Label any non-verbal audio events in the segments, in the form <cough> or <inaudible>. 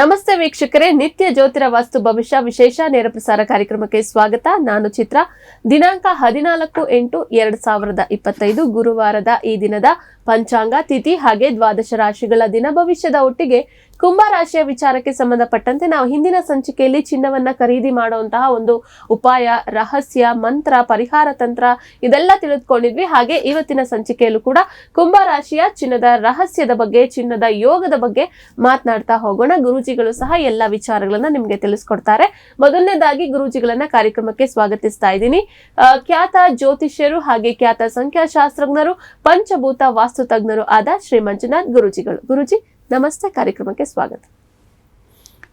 ನಮಸ್ತೆ ವೀಕ್ಷಕರೇ, ನಿತ್ಯ ಜ್ಯೋತಿರ ವಾಸ್ತು ಭವಿಷ್ಯ ವಿಶೇಷ ನೇರ ಪ್ರಸಾರ ಕಾರ್ಯಕ್ರಮಕ್ಕೆ ಸ್ವಾಗತ. ನಾನು ಚಿತ್ರ. ದಿನಾಂಕ ಹದಿನಾಲ್ಕು ಎಂಟು ಎರಡ್ ಸಾವಿರದ ಇಪ್ಪತ್ತೈದು, ಗುರುವಾರದ ಈ ದಿನದ ಪಂಚಾಂಗ ತಿಥಿ ಹಾಗೆ ದ್ವಾದಶ ರಾಶಿಗಳ ದಿನ ಭವಿಷ್ಯದ ಒಟ್ಟಿಗೆ ಕುಂಭ ರಾಶಿಯ ವಿಚಾರಕ್ಕೆ ಸಂಬಂಧಪಟ್ಟಂತೆ ನಾವು ಹಿಂದಿನ ಸಂಚಿಕೆಯಲ್ಲಿ ಚಿನ್ನವನ್ನ ಖರೀದಿ ಮಾಡುವಂತಹ ಒಂದು ಉಪಾಯ, ರಹಸ್ಯ, ಮಂತ್ರ, ಪರಿಹಾರ ತಂತ್ರ ಇದೆಲ್ಲ ತಿಳಿದುಕೊಂಡಿದ್ವಿ. ಹಾಗೆ ಇವತ್ತಿನ ಸಂಚಿಕೆಯಲ್ಲೂ ಕೂಡ ಕುಂಭ ರಾಶಿಯ ಚಿನ್ನದ ರಹಸ್ಯದ ಬಗ್ಗೆ, ಚಿನ್ನದ ಯೋಗದ ಬಗ್ಗೆ ಮಾತನಾಡ್ತಾ ಹೋಗೋಣ. ಗುರುಜಿಗಳು ಸಹ ಎಲ್ಲ ವಿಚಾರಗಳನ್ನ ನಿಮ್ಗೆ ತಿಳಿಸ್ಕೊಡ್ತಾರೆ. ಮೊದಲನೇದಾಗಿ ಗುರುಜಿಗಳನ್ನ ಕಾರ್ಯಕ್ರಮಕ್ಕೆ ಸ್ವಾಗತಿಸ್ತಾ ಇದ್ದೀನಿ. ಖ್ಯಾತ ಜ್ಯೋತಿಷ್ಯರು ಹಾಗೆ ಖ್ಯಾತ ಸಂಖ್ಯಾಶಾಸ್ತ್ರಜ್ಞರು, ಪಂಚಭೂತ ವಾಸ್ತು ತಜ್ಞರು ಆದ ಶ್ರೀ ಮಂಜುನಾಥ್ ಗುರೂಜಿಗಳು. ಗುರೂಜಿ ನಮಸ್ತೆ ಕಾರ್ಯಕ್ರಮಕ್ಕೆ ಸ್ವಾಗತ.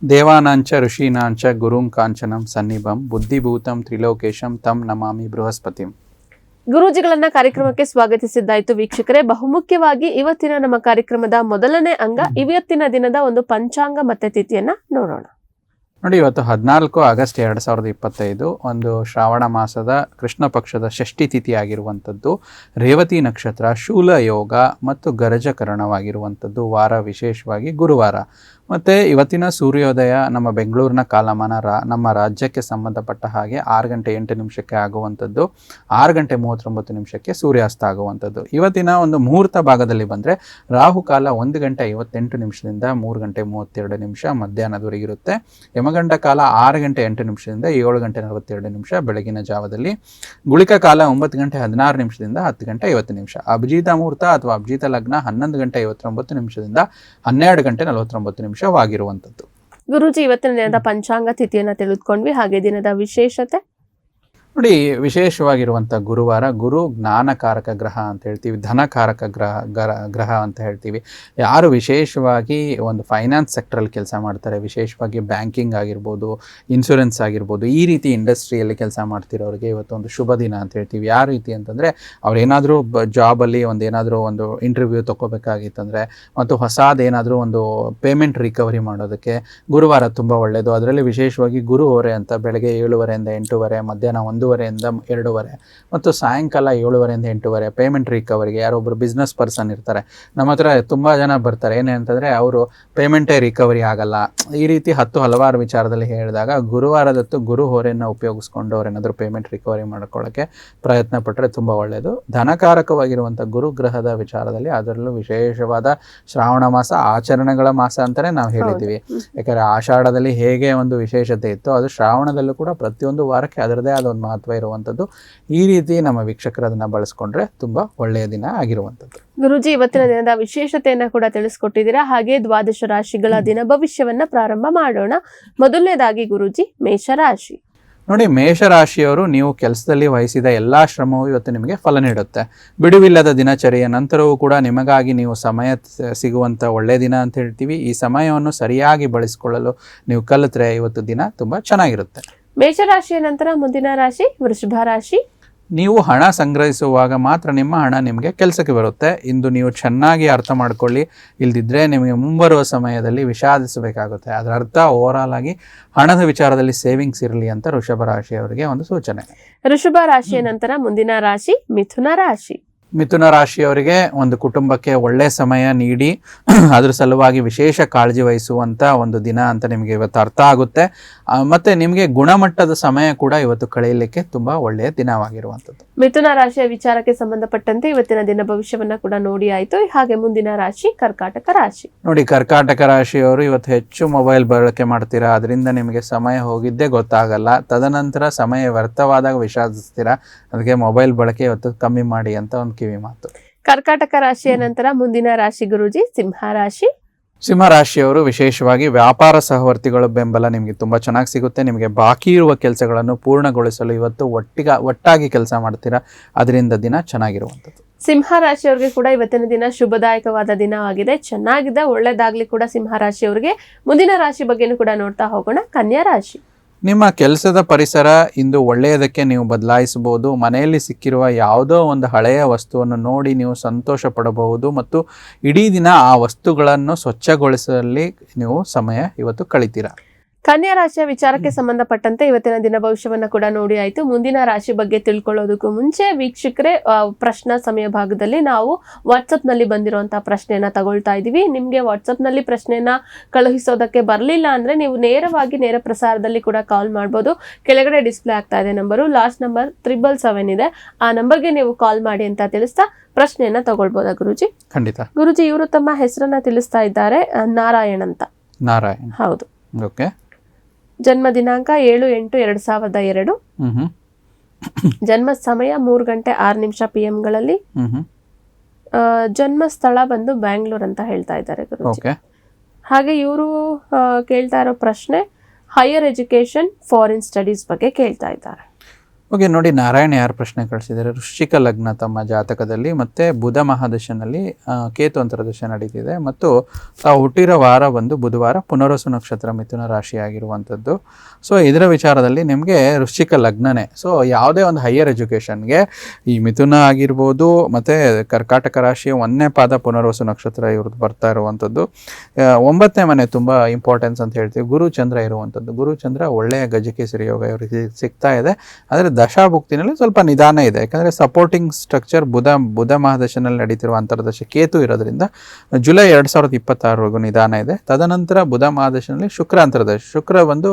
ದೇವಾನಾಂಚ ಋಷೀನಾಂಚ ಗುರುಂ ಕಾಂಚನಂ ಸನ್ನಿಭಂ ಬುದ್ಧಿಭೂತಂ ತ್ರಿಲೋಕೇಶಂ ತಂ ನಮಾಮಿ ಬೃಹಸ್ಪತಿಂ. ಗುರೂಜಿಗಳನ್ನ ಕಾರ್ಯಕ್ರಮಕ್ಕೆ ಸ್ವಾಗತಿಸಿದ್ದಾಯ್ತು ವೀಕ್ಷಕರೇ. ಬಹುಮುಖ್ಯವಾಗಿ ಇವತ್ತಿನ ನಮ್ಮ ಕಾರ್ಯಕ್ರಮದ ಮೊದಲನೇ ಅಂಗ ಇವತ್ತಿನ ದಿನದ ಒಂದು ಪಂಚಾಂಗ ಮತ್ತೆ ತಿಥಿಯನ್ನ ನೋಡೋಣ. ನೋಡಿ, ಇವತ್ತು ಹದಿನಾಲ್ಕು ಆಗಸ್ಟ್ ಎರಡು ಸಾವಿರದ ಇಪ್ಪತ್ತೈದು ಒಂದು ಶ್ರಾವಣ ಮಾಸದ ಕೃಷ್ಣ ಪಕ್ಷದ ಷಷ್ಠಿ ತಿಥಿ ಆಗಿರುವಂಥದ್ದು ರೇವತಿ ನಕ್ಷತ್ರ, ಶೂಲ ಯೋಗ ಮತ್ತು ಗರಜಕರಣವಾಗಿರುವಂಥದ್ದು ವಾರ ವಿಶೇಷವಾಗಿ ಗುರುವಾರ. ಮತ್ತು ಇವತ್ತಿನ ಸೂರ್ಯೋದಯ ನಮ್ಮ ಬೆಂಗಳೂರಿನ ಕಾಲಮಾನ ರಾ, ನಮ್ಮ ರಾಜ್ಯಕ್ಕೆ ಸಂಬಂಧಪಟ್ಟ ಹಾಗೆ ಆರು ಗಂಟೆ ಎಂಟು ನಿಮಿಷಕ್ಕೆ ಆಗುವಂಥದ್ದು, ಆರು ಗಂಟೆ ಮೂವತ್ತೊಂಬತ್ತು ನಿಮಿಷಕ್ಕೆ ಸೂರ್ಯಾಸ್ತ ಆಗುವಂಥದ್ದು. ಇವತ್ತಿನ ಒಂದು ಮುಹೂರ್ತ ಭಾಗದಲ್ಲಿ ಬಂದರೆ ರಾಹುಕಾಲ ಒಂದು ಗಂಟೆ ಐವತ್ತೆಂಟು ನಿಮಿಷದಿಂದ ಮೂರು ಗಂಟೆ ಮೂವತ್ತೆರಡು ನಿಮಿಷ ಮಧ್ಯಾಹ್ನದವರೆಗಿರುತ್ತೆ ಯಮಗಂಡ ಕಾಲ ಆರು ಗಂಟೆ ಎಂಟು ನಿಮಿಷದಿಂದ ಏಳು ಗಂಟೆ ನಲವತ್ತೆರಡು ನಿಮಿಷ ಬೆಳಗಿನ ಜಾವದಲ್ಲಿ. ಗುಳಿಕ ಕಾಲ ಒಂಬತ್ತು ಗಂಟೆ ಹದಿನಾರು ನಿಮಿಷದಿಂದ ಹತ್ತು ಗಂಟೆ ಐವತ್ತು ನಿಮಿಷ. ಅಭಿಜಿತ ಮುಹೂರ್ತ ಅಥವಾ ಅಭಿಜಿತ ಲಗ್ನ ಹನ್ನೊಂದು ಗಂಟೆ ಐವತ್ತೊಂಬತ್ತು ನಿಮಿಷದಿಂದ ಹನ್ನೆರಡು ಗಂಟೆ ನಲವತ್ತೊಂಬತ್ತು ನಿಮಿಷವಾಗಿರುವಂಥದ್ದು ಗುರುಜಿ ಇವತ್ತಿನ ದಿನದ ಪಂಚಾಂಗ ತಿಥಿಯನ್ನು ತಿಳಿದುಕೊಂಡ್ವಿ. ಹಾಗೆ ದಿನದ ವಿಶೇಷತೆ ನೋಡಿ, ವಿಶೇಷವಾಗಿರುವಂಥ ಗುರುವಾರ ಗುರು ಜ್ಞಾನಕಾರಕ ಗ್ರಹ ಅಂತ ಹೇಳ್ತೀವಿ, ಧನಕಾರಕ ಗ್ರಹ ಗ್ರಹ ಗ್ರಹ ಅಂತ ಹೇಳ್ತೀವಿ. ಯಾರು ವಿಶೇಷವಾಗಿ ಒಂದು ಫೈನಾನ್ಸ್ ಸೆಕ್ಟ್ರಲ್ಲಿ ಕೆಲಸ ಮಾಡ್ತಾರೆ, ವಿಶೇಷವಾಗಿ ಬ್ಯಾಂಕಿಂಗ್ ಆಗಿರ್ಬೋದು ಇನ್ಶೂರೆನ್ಸ್ ಆಗಿರ್ಬೋದು, ಈ ರೀತಿ ಇಂಡಸ್ಟ್ರಿಯಲ್ಲಿ ಕೆಲಸ ಮಾಡ್ತಿರೋರಿಗೆ ಇವತ್ತು ಒಂದು ಶುಭ ದಿನ ಅಂತ ಹೇಳ್ತೀವಿ. ಯಾವ ರೀತಿ ಅಂತಂದರೆ, ಅವ್ರೇನಾದರೂ ಬ ಜಾಬಲ್ಲಿ ಒಂದು ಏನಾದರೂ ಒಂದು ಇಂಟರ್ವ್ಯೂ ತೊಗೋಬೇಕಾಗಿತ್ತಂದರೆ ಮತ್ತು ಹೊಸದೇನಾದರೂ ಒಂದು ಪೇಮೆಂಟ್ ರಿಕವರಿ ಮಾಡೋದಕ್ಕೆ ಗುರುವಾರ ತುಂಬ ಒಳ್ಳೆಯದು ಅದರಲ್ಲಿ ವಿಶೇಷವಾಗಿ ಗುರುವರೆ ಅಂತ ಬೆಳಗ್ಗೆ ಏಳುವರೆಯಿಂದ ಎಂಟೂವರೆ ಮಧ್ಯಾಹ್ನ ಒಂದೂವರೆಯಿಂದ ಎರಡೂವರೆ ಮತ್ತು ಸಾಯಂಕಾಲ ಏಳುವರೆಯಿಂದ ಎಂಟೂವರೆ. ಪೇಮೆಂಟ್ ರಿಕವರಿಗೆ ಯಾರೊಬ್ಬರು ಬಿಸ್ನೆಸ್ ಪರ್ಸನ್ ಇರ್ತಾರೆ ನಮ್ಮ ಹತ್ರ ತುಂಬ ಜನ ಬರ್ತಾರೆ. ಏನೇ ಅಂತಂದರೆ ಅವರು ಪೇಮೆಂಟೇ ರಿಕವರಿ ಆಗಲ್ಲ. ಈ ರೀತಿ ಹತ್ತು ಹಲವಾರು ವಿಚಾರದಲ್ಲಿ ಹೇಳಿದಾಗ ಗುರುವಾರದತ್ತು ಗುರು ಹೊರೆಯನ್ನು ಉಪಯೋಗಿಸ್ಕೊಂಡು ಅವರೇನಾದರೂ ಪೇಮೆಂಟ್ ರಿಕವರಿ ಮಾಡ್ಕೊಳ್ಳೋಕ್ಕೆ ಪ್ರಯತ್ನ ಪಟ್ಟರೆ ತುಂಬ ಒಳ್ಳೆಯದು ಧನಕಾರಕವಾಗಿರುವಂಥ ಗುರುಗ್ರಹದ ವಿಚಾರದಲ್ಲಿ ಅದರಲ್ಲೂ ವಿಶೇಷವಾದ ಶ್ರಾವಣ ಮಾಸ ಆಚರಣೆಗಳ ಮಾಸ ಅಂತಲೇ ನಾವು ಹೇಳಿದ್ದೀವಿ. ಯಾಕಂದರೆ ಆಷಾಢದಲ್ಲಿ ಹೇಗೆ ಒಂದು ವಿಶೇಷತೆ ಇತ್ತು ಅದು ಶ್ರಾವಣದಲ್ಲೂ ಕೂಡ ಪ್ರತಿಯೊಂದು ವಾರಕ್ಕೆ ಅದರದೇ ಆದ ಒಂದು ಮಹತ್ವ ಇರುವಂಥದ್ದು. ಈ ರೀತಿ ನಮ್ಮ ವೀಕ್ಷಕರು ಅದನ್ನ ಬಳಸ್ಕೊಂಡ್ರೆ ತುಂಬಾ ಒಳ್ಳೆಯ ದಿನ ಆಗಿರುವಂಥದ್ದು. ಗುರುಜಿ ಇವತ್ತಿನ ದಿನದ ವಿಶೇಷತೆಯನ್ನ ಕೂಡ ತಿಳಿಸ್ಕೊಟ್ಟಿದ್ದೀರಾ? ಹಾಗೆ ದ್ವಾದಶ ರಾಶಿಗಳ ದಿನ ಭವಿಷ್ಯವನ್ನ ಪ್ರಾರಂಭ ಮಾಡೋಣ. ಮೊದಲನೇದಾಗಿ ಗುರುಜಿ ಮೇಷರಾಶಿ. ನೋಡಿ ಮೇಷರಾಶಿಯವರು ನೀವು ಕೆಲಸದಲ್ಲಿ ವಹಿಸಿದ ಎಲ್ಲ ಶ್ರಮವು ಇವತ್ತು ನಿಮಗೆ ಫಲ ನೀಡುತ್ತೆ. ಬಿಡುವಿಲ್ಲದ ದಿನಚರಿಯ ನಂತರವೂ ಕೂಡ ನಿಮಗಾಗಿ ನೀವು ಸಮಯ ಸಿಗುವಂತ ಸಿಗುವಂಥ ಒಳ್ಳೆಯ ದಿನ ಅಂತ ಹೇಳ್ತೀವಿ. ಈ ಸಮಯವನ್ನು ಸರಿಯಾಗಿ ಬಳಸಿಕೊಳ್ಳಲು ನೀವು ಕಲಿತ್ರೆ ಇವತ್ತು ದಿನ ತುಂಬ ಚೆನ್ನಾಗಿರುತ್ತೆ. ಮೇಷರಾಶಿಯ ನಂತರ ಮುಂದಿನ ರಾಶಿ ವೃಷಭ ರಾಶಿ. ನೀವು ಹಣ ಸಂಗ್ರಹಿಸುವಾಗ ಮಾತ್ರ ನಿಮ್ಮ ಹಣ ನಿಮಗೆ ಕೆಲಸಕ್ಕೆ ಬರುತ್ತೆ. ಇಂದು ನೀವು ಚೆನ್ನಾಗಿ ಅರ್ಥ ಮಾಡ್ಕೊಳ್ಳಿ. ಇಲ್ದಿದ್ರೆ ನಿಮಗೆ ಮುಂಬರುವ ಸಮಯದಲ್ಲಿ ವಿಷಾದಿಸಬೇಕಾಗುತ್ತೆ. ಅದರ ಅರ್ಥ ಓವರಾಲ್ ಆಗಿ ಹಣದ ವಿಚಾರದಲ್ಲಿ ಸೇವಿಂಗ್ಸ್ ಇರಲಿ ಅಂತ ವೃಷಭ ರಾಶಿಯವರಿಗೆ ಒಂದು ಸೂಚನೆ. ವೃಷಭ ರಾಶಿಯ ನಂತರ ಮುಂದಿನ ರಾಶಿ ಮಿಥುನ ರಾಶಿ. ಮಿಥುನ ರಾಶಿಯವರಿಗೆ ಒಂದು ಕುಟುಂಬಕ್ಕೆ ಒಳ್ಳೆ ಸಮಯ ನೀಡಿ ಅದ್ರ ಸಲುವಾಗಿ ವಿಶೇಷ ಕಾಳಜಿ ವಹಿಸುವಂಥ ಒಂದು ದಿನ ಅಂತ ನಿಮಗೆ ಇವತ್ತು ಅರ್ಥ ಆಗುತ್ತೆ. ಮತ್ತೆ ನಿಮಗೆ ಗುಣಮಟ್ಟದ ಸಮಯ ಕೂಡ ಇವತ್ತು ಕಳೆಯಲಿಕ್ಕೆ ತುಂಬ ಒಳ್ಳೆಯ ದಿನವಾಗಿರುವಂಥದ್ದು. ಮಿಥುನ ರಾಶಿಯ ವಿಚಾರಕ್ಕೆ ಸಂಬಂಧಪಟ್ಟಂತೆ ಇವತ್ತಿನ ದಿನ ಭವಿಷ್ಯವನ್ನ ಕೂಡ ನೋಡಿ ಆಯಿತು. ಹಾಗೆ ಮುಂದಿನ ರಾಶಿ ಕರ್ಕಾಟಕ ರಾಶಿ. ನೋಡಿ ಕರ್ಕಾಟಕ ರಾಶಿಯವರು ಇವತ್ತು ಹೆಚ್ಚು ಮೊಬೈಲ್ ಬಳಕೆ ಮಾಡ್ತೀರಾ ಅದರಿಂದ ನಿಮಗೆ ಸಮಯ ಹೋಗಿದ್ದೇ ಗೊತ್ತಾಗಲ್ಲ. ತದನಂತರ ಸಮಯ ವ್ಯರ್ಥವಾದಾಗ ವಿಷಾದಿಸ್ತೀರಾ ಅದಕ್ಕೆ ಮೊಬೈಲ್ ಬಳಕೆ ಇವತ್ತು ಕಮ್ಮಿ ಮಾಡಿ ಅಂತ ಒಂದು ಕಿವಿ ಮಾತು ಕರ್ಕಾಟಕ ರಾಶಿಯ ನಂತರ ಮುಂದಿನ ರಾಶಿ ಗುರುಜಿ ಸಿಂಹ ರಾಶಿ. ಸಿಂಹ ರಾಶಿಯವರು ವಿಶೇಷವಾಗಿ ವ್ಯಾಪಾರ ಸಹವರ್ತಿಗಳ ಬೆಂಬಲ ನಿಮಗೆ ತುಂಬಾ ಚೆನ್ನಾಗಿ ಸಿಗುತ್ತೆ. ನಿಮಗೆ ಬಾಕಿ ಇರುವ ಕೆಲಸಗಳನ್ನು ಪೂರ್ಣಗೊಳಿಸಲು ಇವತ್ತು ಒಟ್ಟಿಗ ಒಟ್ಟಾಗಿ ಕೆಲಸ ಮಾಡ್ತೀರಾ. ಅದರಿಂದ ದಿನ ಚೆನ್ನಾಗಿರುವಂಥದ್ದು. ಸಿಂಹ ರಾಶಿಯವರಿಗೆ ಕೂಡ ಇವತ್ತಿನ ದಿನ ಶುಭದಾಯಕವಾದ ದಿನವಾಗಿದೆ. ಚೆನ್ನಾಗಿದೆ ಒಳ್ಳೇದಾಗ್ಲಿ ಕೂಡ ಸಿಂಹ ರಾಶಿಯವರಿಗೆ. ಮುಂದಿನ ರಾಶಿ ಬಗ್ಗೆನೂ ಕೂಡ ನೋಡ್ತಾ ಹೋಗೋಣ. ಕನ್ಯಾ ರಾಶಿ. ನಿಮ್ಮ ಕೆಲಸದ ಪರಿಸರ ಇಂದು ಒಳ್ಳೆಯದಕ್ಕೆ ನೀವು ಬದಲಾಯಿಸಬಹುದು. ಮನೆಯಲ್ಲಿ ಸಿಕ್ಕಿರುವ ಯಾವುದೋ ಒಂದು ಹಳೆಯ ವಸ್ತುವನ್ನು ನೋಡಿ ನೀವು ಸಂತೋಷ ಪಡಬಹುದು ಮತ್ತು ಇಡೀ ದಿನ ಆ ವಸ್ತುಗಳನ್ನು ಸ್ವಚ್ಛಗೊಳಿಸಲಿ ನೀವು ಸಮಯ ಇವತ್ತು ಕಳಿತೀರಾ. ಕನ್ಯಾ ರಾಶಿಯ ವಿಚಾರಕ್ಕೆ ಸಂಬಂಧಪಟ್ಟಂತೆ ಇವತ್ತಿನ ದಿನ ಭವಿಷ್ಯವನ್ನ ಕೂಡ ನೋಡಿ ಆಯ್ತು. ಮುಂದಿನ ರಾಶಿ ಬಗ್ಗೆ ತಿಳ್ಕೊಳ್ಳೋದಕ್ಕೂ ಮುಂಚೆ ವೀಕ್ಷಕರೇ ಪ್ರಶ್ನ ಸಮಯ ಭಾಗದಲ್ಲಿ ನಾವು ವಾಟ್ಸಪ್ನಲ್ಲಿ ಬಂದಿರುವಂತಹ ಪ್ರಶ್ನೆಯನ್ನ ತಗೊಳ್ತಾ ಇದೀವಿ ನಿಮ್ಗೆ ವಾಟ್ಸಪ್ನಲ್ಲಿ ಪ್ರಶ್ನೆಯನ್ನ ಕಳುಹಿಸೋದಕ್ಕೆ ಬರಲಿಲ್ಲ ಅಂದ್ರೆ ನೀವು ನೇರವಾಗಿ ನೇರ ಪ್ರಸಾರದಲ್ಲಿ ಕೂಡ ಕಾಲ್ ಮಾಡ್ಬೋದು. ಕೆಳಗಡೆ ಡಿಸ್ಪ್ಲೇ ಆಗ್ತಾ ಇದೆ number. Last number triple seven ಇದೆ. ಆ ನಂಬರ್ಗೆ ನೀವು ಕಾಲ್ ಮಾಡಿ ಅಂತ ತಿಳಿಸ್ತಾ ಪ್ರಶ್ನೆಯನ್ನ ತಗೊಳ್ಬೋದಾ ಗುರುಜಿ? ಖಂಡಿತ. ಗುರುಜಿ ಇವರು ತಮ್ಮ ಹೆಸರನ್ನ ತಿಳಿಸ್ತಾ ಇದ್ದಾರೆ. ನಾರಾಯಣ್ ಅಂತ. ನಾರಾಯಣ್. ಹೌದು. ಓಕೆ. ಜನ್ಮ ದಿನಾಂಕ ಏಳು ಎಂಟು ಎರಡು ಸಾವಿರದ ಎರಡು. ಜನ್ಮ ಸಮಯ ಮೂರು ಗಂಟೆ ಆರು ನಿಮಿಷ ಪಿ ಗಳಲ್ಲಿ. ಹ್ಮ್ ಹ್ಮ್. ಆ, ಜನ್ಮ ಸ್ಥಳ ಬಂದು ಬ್ಯಾಂಗ್ಳೂರ್ ಅಂತ ಹೇಳ್ತಾ ಇದ್ದಾರೆ ಗುರುಜಿ. ಹಾಗೆ ಇವರು ಕೇಳ್ತಾ ಇರೋ ಪ್ರಶ್ನೆ ಹೈಯರ್ ಎಜುಕೇಶನ್ ಫಾರಿನ್ ಸ್ಟಡೀಸ್ ಬಗ್ಗೆ ಕೇಳ್ತಾ ಇದ್ದಾರೆ. ಓಕೆ, ನೋಡಿ, ನಾರಾಯಣ ಯಾರು ಪ್ರಶ್ನೆ ಕಳಿಸಿದ್ದಾರೆ? ವೃಶ್ಚಿಕ ಲಗ್ನ ತಮ್ಮ ಜಾತಕದಲ್ಲಿ ಮತ್ತೆ ಬುಧ ಮಹಾದಶನಲ್ಲಿ ಕೇತು ಅಂತರದಶ ನಡೀತಿದೆ ಮತ್ತು ತಾವು ಹುಟ್ಟಿರೋ ವಾರ ಬಂದು ಬುಧವಾರ ಪುನರ್ವಸು ನಕ್ಷತ್ರ ಮಿಥುನ ರಾಶಿ ಆಗಿರುವಂಥದ್ದು ಸೊ ಇದರ ವಿಚಾರದಲ್ಲಿ ನಿಮಗೆ ವೃಶ್ಚಿಕ ಲಗ್ನನೇ. ಸೊ ಯಾವುದೇ ಒಂದು ಹೈಯರ್ ಎಜುಕೇಷನ್ಗೆ ಈ ಮಿಥುನ ಆಗಿರ್ಬೋದು, ಮತ್ತು ಕರ್ಕಾಟಕ ರಾಶಿಯ ಒಂದನೇ ಪಾದ ಪುನರ್ವಸು ನಕ್ಷತ್ರ ಇವ್ರದ್ದು ಬರ್ತಾ ಇರುವಂಥದ್ದು. ಒಂಬತ್ತನೇ ಮನೆ ತುಂಬ ಇಂಪಾರ್ಟೆನ್ಸ್ ಅಂತ ಹೇಳ್ತೀವಿ. ಗುರು ಚಂದ್ರ ಇರುವಂಥದ್ದು. ಗುರು ಚಂದ್ರ ಒಳ್ಳೆಯ ಗಜಕೇಸರಿ ಯೋಗ ಇವ್ರಿಗೆ ಸಿಗ್ತಾ ಇದೆ. ಆದರೆ ದಶಾಭುಕ್ತಿನಲ್ಲಿ ಸ್ವಲ್ಪ ನಿಧಾನ ಇದೆ. ಯಾಕಂದರೆ ಸಪೋರ್ಟಿಂಗ್ ಸ್ಟ್ರಕ್ಚರ್ ಬುಧ ಬುಧ ಮಹಾದಶನಲ್ಲಿ ನಡೀತಿರುವ ಅಂತರ್ದಶ ಕೇತು ಇರೋದ್ರಿಂದ ಜುಲೈ ಎರಡು ಸಾವಿರದ ಇಪ್ಪತ್ತಾರವರೆಗೂ ನಿಧಾನ ಇದೆ. ತದನಂತರ ಬುಧ ಮಹಾದಶನಲ್ಲಿ ಶುಕ್ರ ಅಂತರ್ದಶ. ಶುಕ್ರ ಒಂದು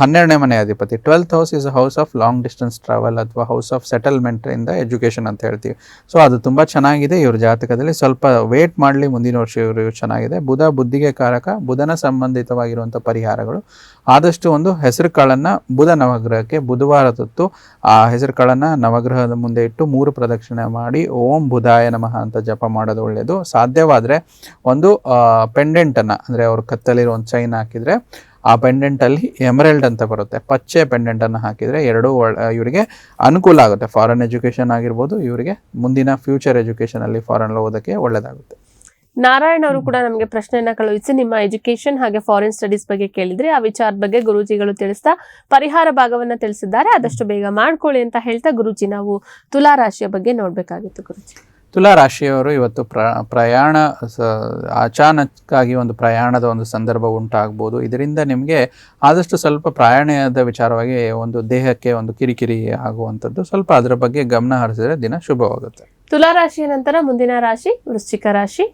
ಹನ್ನೆರಡನೇ ಮನೆ ಅಧಿಪತಿ. Twelfth house is house of long distance travel ಅಥವಾ ಹೌಸ್ ಆಫ್ ಸೆಟಲ್ಮೆಂಟ್ ಇಂದ ಎಜುಕೇಷನ್ ಅಂತ ಹೇಳ್ತೀವಿ. ಸೊ ಅದು ತುಂಬ ಚೆನ್ನಾಗಿದೆ ಇವ್ರ ಜಾತಕದಲ್ಲಿ. ಸ್ವಲ್ಪ ವೇಟ್ ಮಾಡಲಿ ಮುಂದಿನ ವರ್ಷ ಇವರು ಚೆನ್ನಾಗಿದೆ. ಬುಧ ಬುದ್ಧಿಗೆ ಕಾರಕ, ಬುಧನ ಸಂಬಂಧಿತವಾಗಿರುವಂಥ ಪರಿಹಾರಗಳು. ಆದಷ್ಟು ಒಂದು ಹೆಸರು ಕಾಳನ್ನು ಬುಧ ನವಗ್ರಹಕ್ಕೆ, ಬುಧವಾರ ತೊತ್ತು ಆ ಹೆಸರು ಕಾಳನ್ನು ನವಗ್ರಹದ ಮುಂದೆ ಇಟ್ಟು ಮೂರು ಪ್ರದಕ್ಷಿಣೆ ಮಾಡಿ, ಓಂ ಬುಧಾಯ ನಮಃ ಅಂತ ಜಪ ಮಾಡೋದು ಒಳ್ಳೆಯದು ಸಾಧ್ಯವಾದರೆ ಒಂದು ಪೆಂಡೆಂಟನ್ನು ಅಂದರೆ ಅವ್ರ ಕತ್ತಲಿರೋ ಒಂದು ಚೈನ್ ಹಾಕಿದರೆ ಆ ಪೆಂಡೆಂಟಲ್ಲಿ ಎಮರಲ್ಡ್ ಅಂತ ಬರುತ್ತೆ. ಪಚ್ಚೆ ಪೆಂಡೆಂಟನ್ನು ಹಾಕಿದರೆ ಎರಡೂ ಇವರಿಗೆ ಅನುಕೂಲ ಆಗುತ್ತೆ. ಫಾರಿನ್ ಎಜುಕೇಷನ್ ಆಗಿರ್ಬೋದು, ಇವರಿಗೆ ಮುಂದಿನ ಫ್ಯೂಚರ್ ಎಜುಕೇಷನಲ್ಲಿ ಫಾರಿನ್ ಓದೋಕ್ಕೆ ಒಳ್ಳೆಯದಾಗುತ್ತೆ ನಾರಾಯಣ್ ಅವರು ಕೂಡ ನಮಗೆ ಪ್ರಶ್ನೆಯನ್ನ ಕಳುಹಿಸಿ ನಿಮ್ಮ ಎಜುಕೇಶನ್ ಹಾಗೆ ಫಾರಿನ್ ಸ್ಟಡೀಸ್ ಬಗ್ಗೆ ಕೇಳಿದ್ರೆ ಆ ವಿಚಾರದ ಬಗ್ಗೆ ಗುರೂಜಿಗಳು ತಿಳಿಸ್ತಾ ಪರಿಹಾರ ಭಾಗವನ್ನ ತಿಳಿಸಿದ್ದಾರೆ. ಆದಷ್ಟು ಬೇಗ ಮಾಡ್ಕೊಳ್ಳಿ ಅಂತ ಹೇಳ್ತಾ ಗುರುಜಿ ನಾವು ತುಲಾ ರಾಶಿಯ ಬಗ್ಗೆ ನೋಡ್ಬೇಕಾಗಿತ್ತು ಗುರುಜಿ. ತುಲಾ ರಾಶಿಯವರು ಇವತ್ತು ಪ್ರ, ಪ್ರಯಾಣ ಅಚಾನಕ್ಕಾಗಿ ಒಂದು ಪ್ರಯಾಣದ ಒಂದು ಸಂದರ್ಭ ಉಂಟಾಗ್ಬೋದು. ಇದರಿಂದ ನಿಮಗೆ ಆದಷ್ಟು ಸ್ವಲ್ಪ ಪ್ರಯಾಣದ ವಿಚಾರವಾಗಿ ಒಂದು ದೇಹಕ್ಕೆ ಒಂದು ಕಿರಿಕಿರಿ ಆಗುವಂಥದ್ದು ಸ್ವಲ್ಪ ಅದರ ಬಗ್ಗೆ ಗಮನ ಹರಿಸಿದರೆ ದಿನ ಶುಭವಾಗುತ್ತೆ. ತುಲಾ ರಾಶಿಯ ನಂತರ ಮುಂದಿನ ರಾಶಿ ವೃಶ್ಚಿಕ ರಾಶಿ.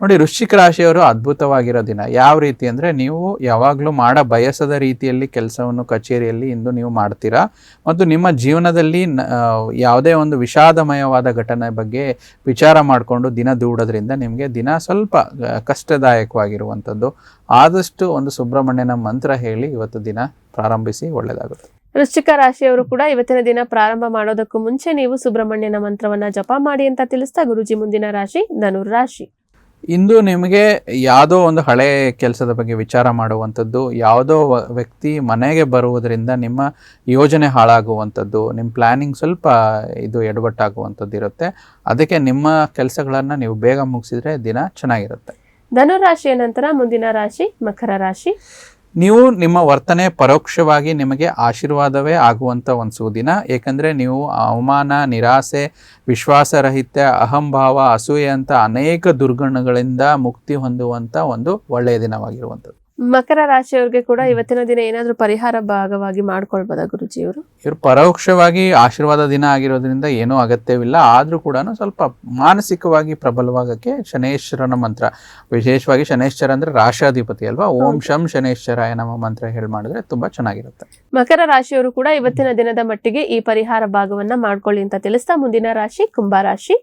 ನೋಡಿ, ವೃಶ್ಚಿಕ ರಾಶಿಯವರು ಅದ್ಭುತವಾಗಿರೋ ದಿನ. ಯಾವ ರೀತಿ ಅಂದರೆ ನೀವು ಯಾವಾಗಲೂ ಮಾಡ ಬಯಸದ ರೀತಿಯಲ್ಲಿ ಕೆಲಸವನ್ನು ಕಚೇರಿಯಲ್ಲಿ ಇಂದು ನೀವು ಮಾಡ್ತೀರಾ? ಮತ್ತು ನಿಮ್ಮ ಜೀವನದಲ್ಲಿ ಯಾವುದೇ ಒಂದು ವಿಷಾದಮಯವಾದ ಘಟನೆ ಬಗ್ಗೆ ವಿಚಾರ ಮಾಡಿಕೊಂಡು ದಿನ ದೂಡೋದ್ರಿಂದ ನಿಮಗೆ ದಿನ ಸ್ವಲ್ಪ ಕಷ್ಟದಾಯಕವಾಗಿರುವಂಥದ್ದು. ಆದಷ್ಟು ಒಂದು ಸುಬ್ರಹ್ಮಣ್ಯನ ಮಂತ್ರ ಹೇಳಿ ಇವತ್ತು ದಿನ ಪ್ರಾರಂಭಿಸಿ, ಒಳ್ಳೆಯದಾಗುತ್ತೆ. ವೃಶ್ಚಿಕ ರಾಶಿಯವರು ಕೂಡ ಇವತ್ತಿನ ದಿನ ಪ್ರಾರಂಭ ಮಾಡೋದಕ್ಕೂ ಮುಂಚೆ ನೀವು ಸುಬ್ರಹ್ಮಣ್ಯನ ಮಂತ್ರವನ್ನ ಜಪ ಮಾಡಿ ಅಂತ ತಿಳಿಸ್ತಾ ಗುರುಜಿ ಮುಂದಿನ ರಾಶಿ, ಧನುರ್ ರಾಶಿ. ಇಂದು ನಿಮಗೆ ಯಾವುದೋ ಒಂದು ಹಳೆ ಕೆಲಸದ ಬಗ್ಗೆ ವಿಚಾರ ಮಾಡುವಂಥದ್ದು, ಯಾವುದೋ ವ್ಯಕ್ತಿ ಮನೆಗೆ ಬರುವುದರಿಂದ ನಿಮ್ಮ ಯೋಜನೆ ಹಾಳಾಗುವಂಥದ್ದು ನಿಮ್ಮ ಪ್ಲ್ಯಾನಿಂಗ್ ಸ್ವಲ್ಪ ಇದು ಎಡವಟ್ಟಾಗುವಂಥದ್ದು ಇರುತ್ತೆ. ಅದಕ್ಕೆ ನಿಮ್ಮ ಕೆಲಸಗಳನ್ನು ನೀವು ಬೇಗ ಮುಗಿಸಿದ್ರೆ ದಿನ ಚೆನ್ನಾಗಿರುತ್ತೆ. ಧನುರಾಶಿಯ ನಂತರ ಮುಂದಿನ ರಾಶಿ ಮಕರ ರಾಶಿ. ನೀವು ನಿಮ್ಮ ವರ್ತನೆ ಪರೋಕ್ಷವಾಗಿ ನಿಮಗೆ ಆಶೀರ್ವಾದವೇ ಆಗುವಂಥ ಒಂದು ದಿನ ಏಕೆಂದರೆ ನೀವು ಅವಮಾನ, ನಿರಾಸೆ ವಿಶ್ವಾಸರಹಿತ ಅಹಂಭಾವ, ಅಸೂಯೆ ಅಂತ ಅನೇಕ ದುರ್ಗುಣಗಳಿಂದ ಮುಕ್ತಿ ಹೊಂದುವಂಥ ಒಂದು ಒಳ್ಳೆಯ ದಿನವಾಗಿರುವಂಥದ್ದು. ಮಕರ ರಾಶಿಯವ್ರಿಗೆ ಕೂಡ ಇವತ್ತಿನ ದಿನ ಏನಾದರೂ ಪರಿಹಾರ ಭಾಗವಾಗಿ ಮಾಡ್ಕೊಳ್ಬೋದಾ ಗುರುಜಿಯವರು? ಇವರು ಪರೋಕ್ಷವಾಗಿ ಆಶೀರ್ವಾದ ದಿನ ಆಗಿರೋದ್ರಿಂದ ಏನೂ ಅಗತ್ಯವಿಲ್ಲ. ಆದರೂ ಕೂಡ ಸ್ವಲ್ಪ ಮಾನಸಿಕವಾಗಿ ಪ್ರಬಲವಾಗಕ್ಕೆ ಶನೇಶ್ವರನ ಮಂತ್ರ ವಿಶೇಷವಾಗಿ ಶನೇಶ್ವರ ಅಂದ್ರೆ ರಾಶಾಧಿಪತಿ ಅಲ್ವಾ? ಓಂ ಶಂ ಶನೇಶ್ವರಾಯ ನಮ್ಮ ಮಂತ್ರ ಹೇಳಿ ಮಾಡಿದ್ರೆ ತುಂಬಾ ಚೆನ್ನಾಗಿರುತ್ತೆ. ಮಕರ ರಾಶಿಯವರು ಕೂಡ ಇವತ್ತಿನ ದಿನದ ಮಟ್ಟಿಗೆ ಈ ಪರಿಹಾರ ಭಾಗವನ್ನ ಮಾಡ್ಕೊಳ್ಳಿ ಅಂತ ತಿಳಿಸ್ತಾ ಮುಂದಿನ ರಾಶಿ ಕುಂಭರಾಶಿ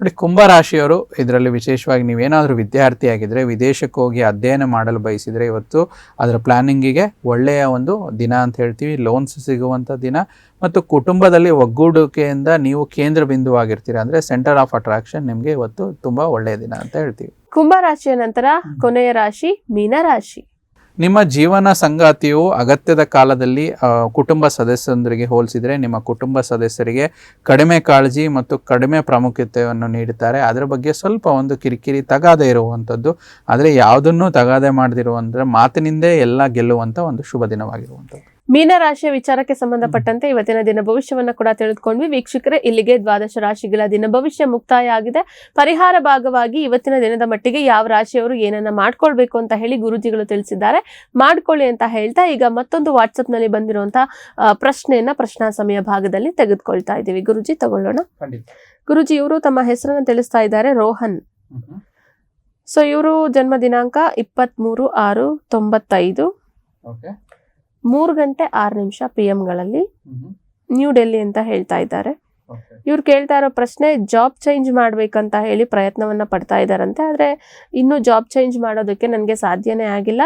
ನೋಡಿ ಕುಂಭರಾಶಿಯವರು ಇದರಲ್ಲಿ ವಿಶೇಷವಾಗಿ ನೀವೇನಾದರೂ ವಿದ್ಯಾರ್ಥಿ ಆಗಿದ್ರೆ, ವಿದೇಶಕ್ಕೆ ಹೋಗಿ ಅಧ್ಯಯನ ಮಾಡಲು ಬಯಸಿದರೆ ಇವತ್ತು ಅದರ ಪ್ಲಾನಿಂಗಿಗೆ ಒಳ್ಳೆಯ ಒಂದು ದಿನ ಅಂತ ಹೇಳ್ತೀವಿ. ಲೋನ್ಸ್ ಸಿಗುವಂಥ ದಿನ. ಮತ್ತು ಕುಟುಂಬದಲ್ಲಿ ಒಗ್ಗೂಡಿಕೆಯಿಂದ ನೀವು ಕೇಂದ್ರ ಬಿಂದುವಾಗಿರ್ತೀರ ಅಂದರೆ ಸೆಂಟರ್ ಆಫ್ ಅಟ್ರಾಕ್ಷನ್ ನಿಮಗೆ ಇವತ್ತು ತುಂಬ ಒಳ್ಳೆಯ ದಿನ ಅಂತ ಹೇಳ್ತೀವಿ. ಕುಂಭರಾಶಿಯ ನಂತರ ಕೊನೆಯ ರಾಶಿ ಮೀನರಾಶಿ. ನಿಮ್ಮ ಜೀವನ ಸಂಗಾತಿಯು ಅಗತ್ಯದ ಕಾಲದಲ್ಲಿ ಕುಟುಂಬ ಸದಸ್ಯರೊಂದಿಗೆ ಹೋಲಿಸಿದರೆ ನಿಮ್ಮ ಕುಟುಂಬ ಸದಸ್ಯರಿಗೆ ಕಡಿಮೆ ಕಾಳಜಿ ಮತ್ತು ಕಡಿಮೆ ಪ್ರಾಮುಖ್ಯತೆಯನ್ನು ನೀಡುತ್ತಾರೆ. ಅದರ ಬಗ್ಗೆ ಸ್ವಲ್ಪ ಒಂದು ಕಿರಿಕಿರಿ ತಗಾದೆ ಇರುವಂಥದ್ದು. ಆದರೆ ಯಾವುದನ್ನು ತಗಾದೆ ಮಾಡದಿರುವಂಥ ಮಾತಿನಿಂದೇ ಎಲ್ಲ ಗೆಲ್ಲುವಂಥ ಒಂದು ಶುಭ ದಿನವಾಗಿರುವಂಥದ್ದು. ಮೀನರಾಶಿಯ ವಿಚಾರಕ್ಕೆ ಸಂಬಂಧಪಟ್ಟಂತೆ ಇವತ್ತಿನ ದಿನ ಭವಿಷ್ಯವನ್ನ ಕೂಡ ತಿಳಿದುಕೊಂಡ್ವಿ. ವೀಕ್ಷಕರೇ ಇಲ್ಲಿಗೆ ದ್ವಾದಶ ರಾಶಿಗಳ ದಿನ ಭವಿಷ್ಯ ಮುಕ್ತಾಯ ಆಗಿದೆ ಪರಿಹಾರ ಭಾಗವಾಗಿ ಇವತ್ತಿನ ದಿನದ ಮಟ್ಟಿಗೆ ಯಾವ ರಾಶಿಯವರು ಏನನ್ನ ಮಾಡ್ಕೊಳ್ಬೇಕು ಅಂತ ಹೇಳಿ ಗುರುಜಿಗಳು ತಿಳಿಸಿದ್ದಾರೆ. ಮಾಡ್ಕೊಳ್ಳಿ ಅಂತ ಹೇಳ್ತಾ ಈಗ ಮತ್ತೊಂದು ವಾಟ್ಸ್ಆಪ್ನಲ್ಲಿ ಬಂದಿರುವಂತಹ ಪ್ರಶ್ನೆಯನ್ನ ಪ್ರಶ್ನಾ ಸಮಯ ಭಾಗದಲ್ಲಿ ತೆಗೆದುಕೊಳ್ತಾ ಇದ್ದೀವಿ. ಗುರುಜಿ ತಗೊಳ್ಳೋಣ. ಗುರುಜಿ ಇವರು ತಮ್ಮ ಹೆಸರನ್ನ ತಿಳಿಸ್ತಾ ಇದ್ದಾರೆ. ರೋಹನ್. ಸೊ ಇವರು ಜನ್ಮ ದಿನಾಂಕ ಇಪ್ಪತ್ಮೂರು ಆರು ತೊಂಬತ್ತೈದು. ಮೂರು ಗಂಟೆ ಆರು ನಿಮಿಷ ಪಿ ಗಳಲ್ಲಿ ನ್ಯೂ ಡೆಲ್ಲಿ ಅಂತ ಹೇಳ್ತಾ ಇದ್ದಾರೆ. ಇವ್ರು ಕೇಳ್ತಾ ಇರೋ ಪ್ರಶ್ನೆ ಜಾಬ್ ಚೇಂಜ್ ಮಾಡ್ಬೇಕಂತ ಹೇಳಿ ಪ್ರಯತ್ನವನ್ನ ಪಡ್ತಾ ಇದ್ದಾರಂತೆ ಆದ್ರೆ ಇನ್ನು ಜಾಬ್ ಚೇಂಜ್ ಮಾಡೋದಕ್ಕೆ ನನಗೆ ಸಾಧ್ಯನೇ ಆಗಿಲ್ಲ.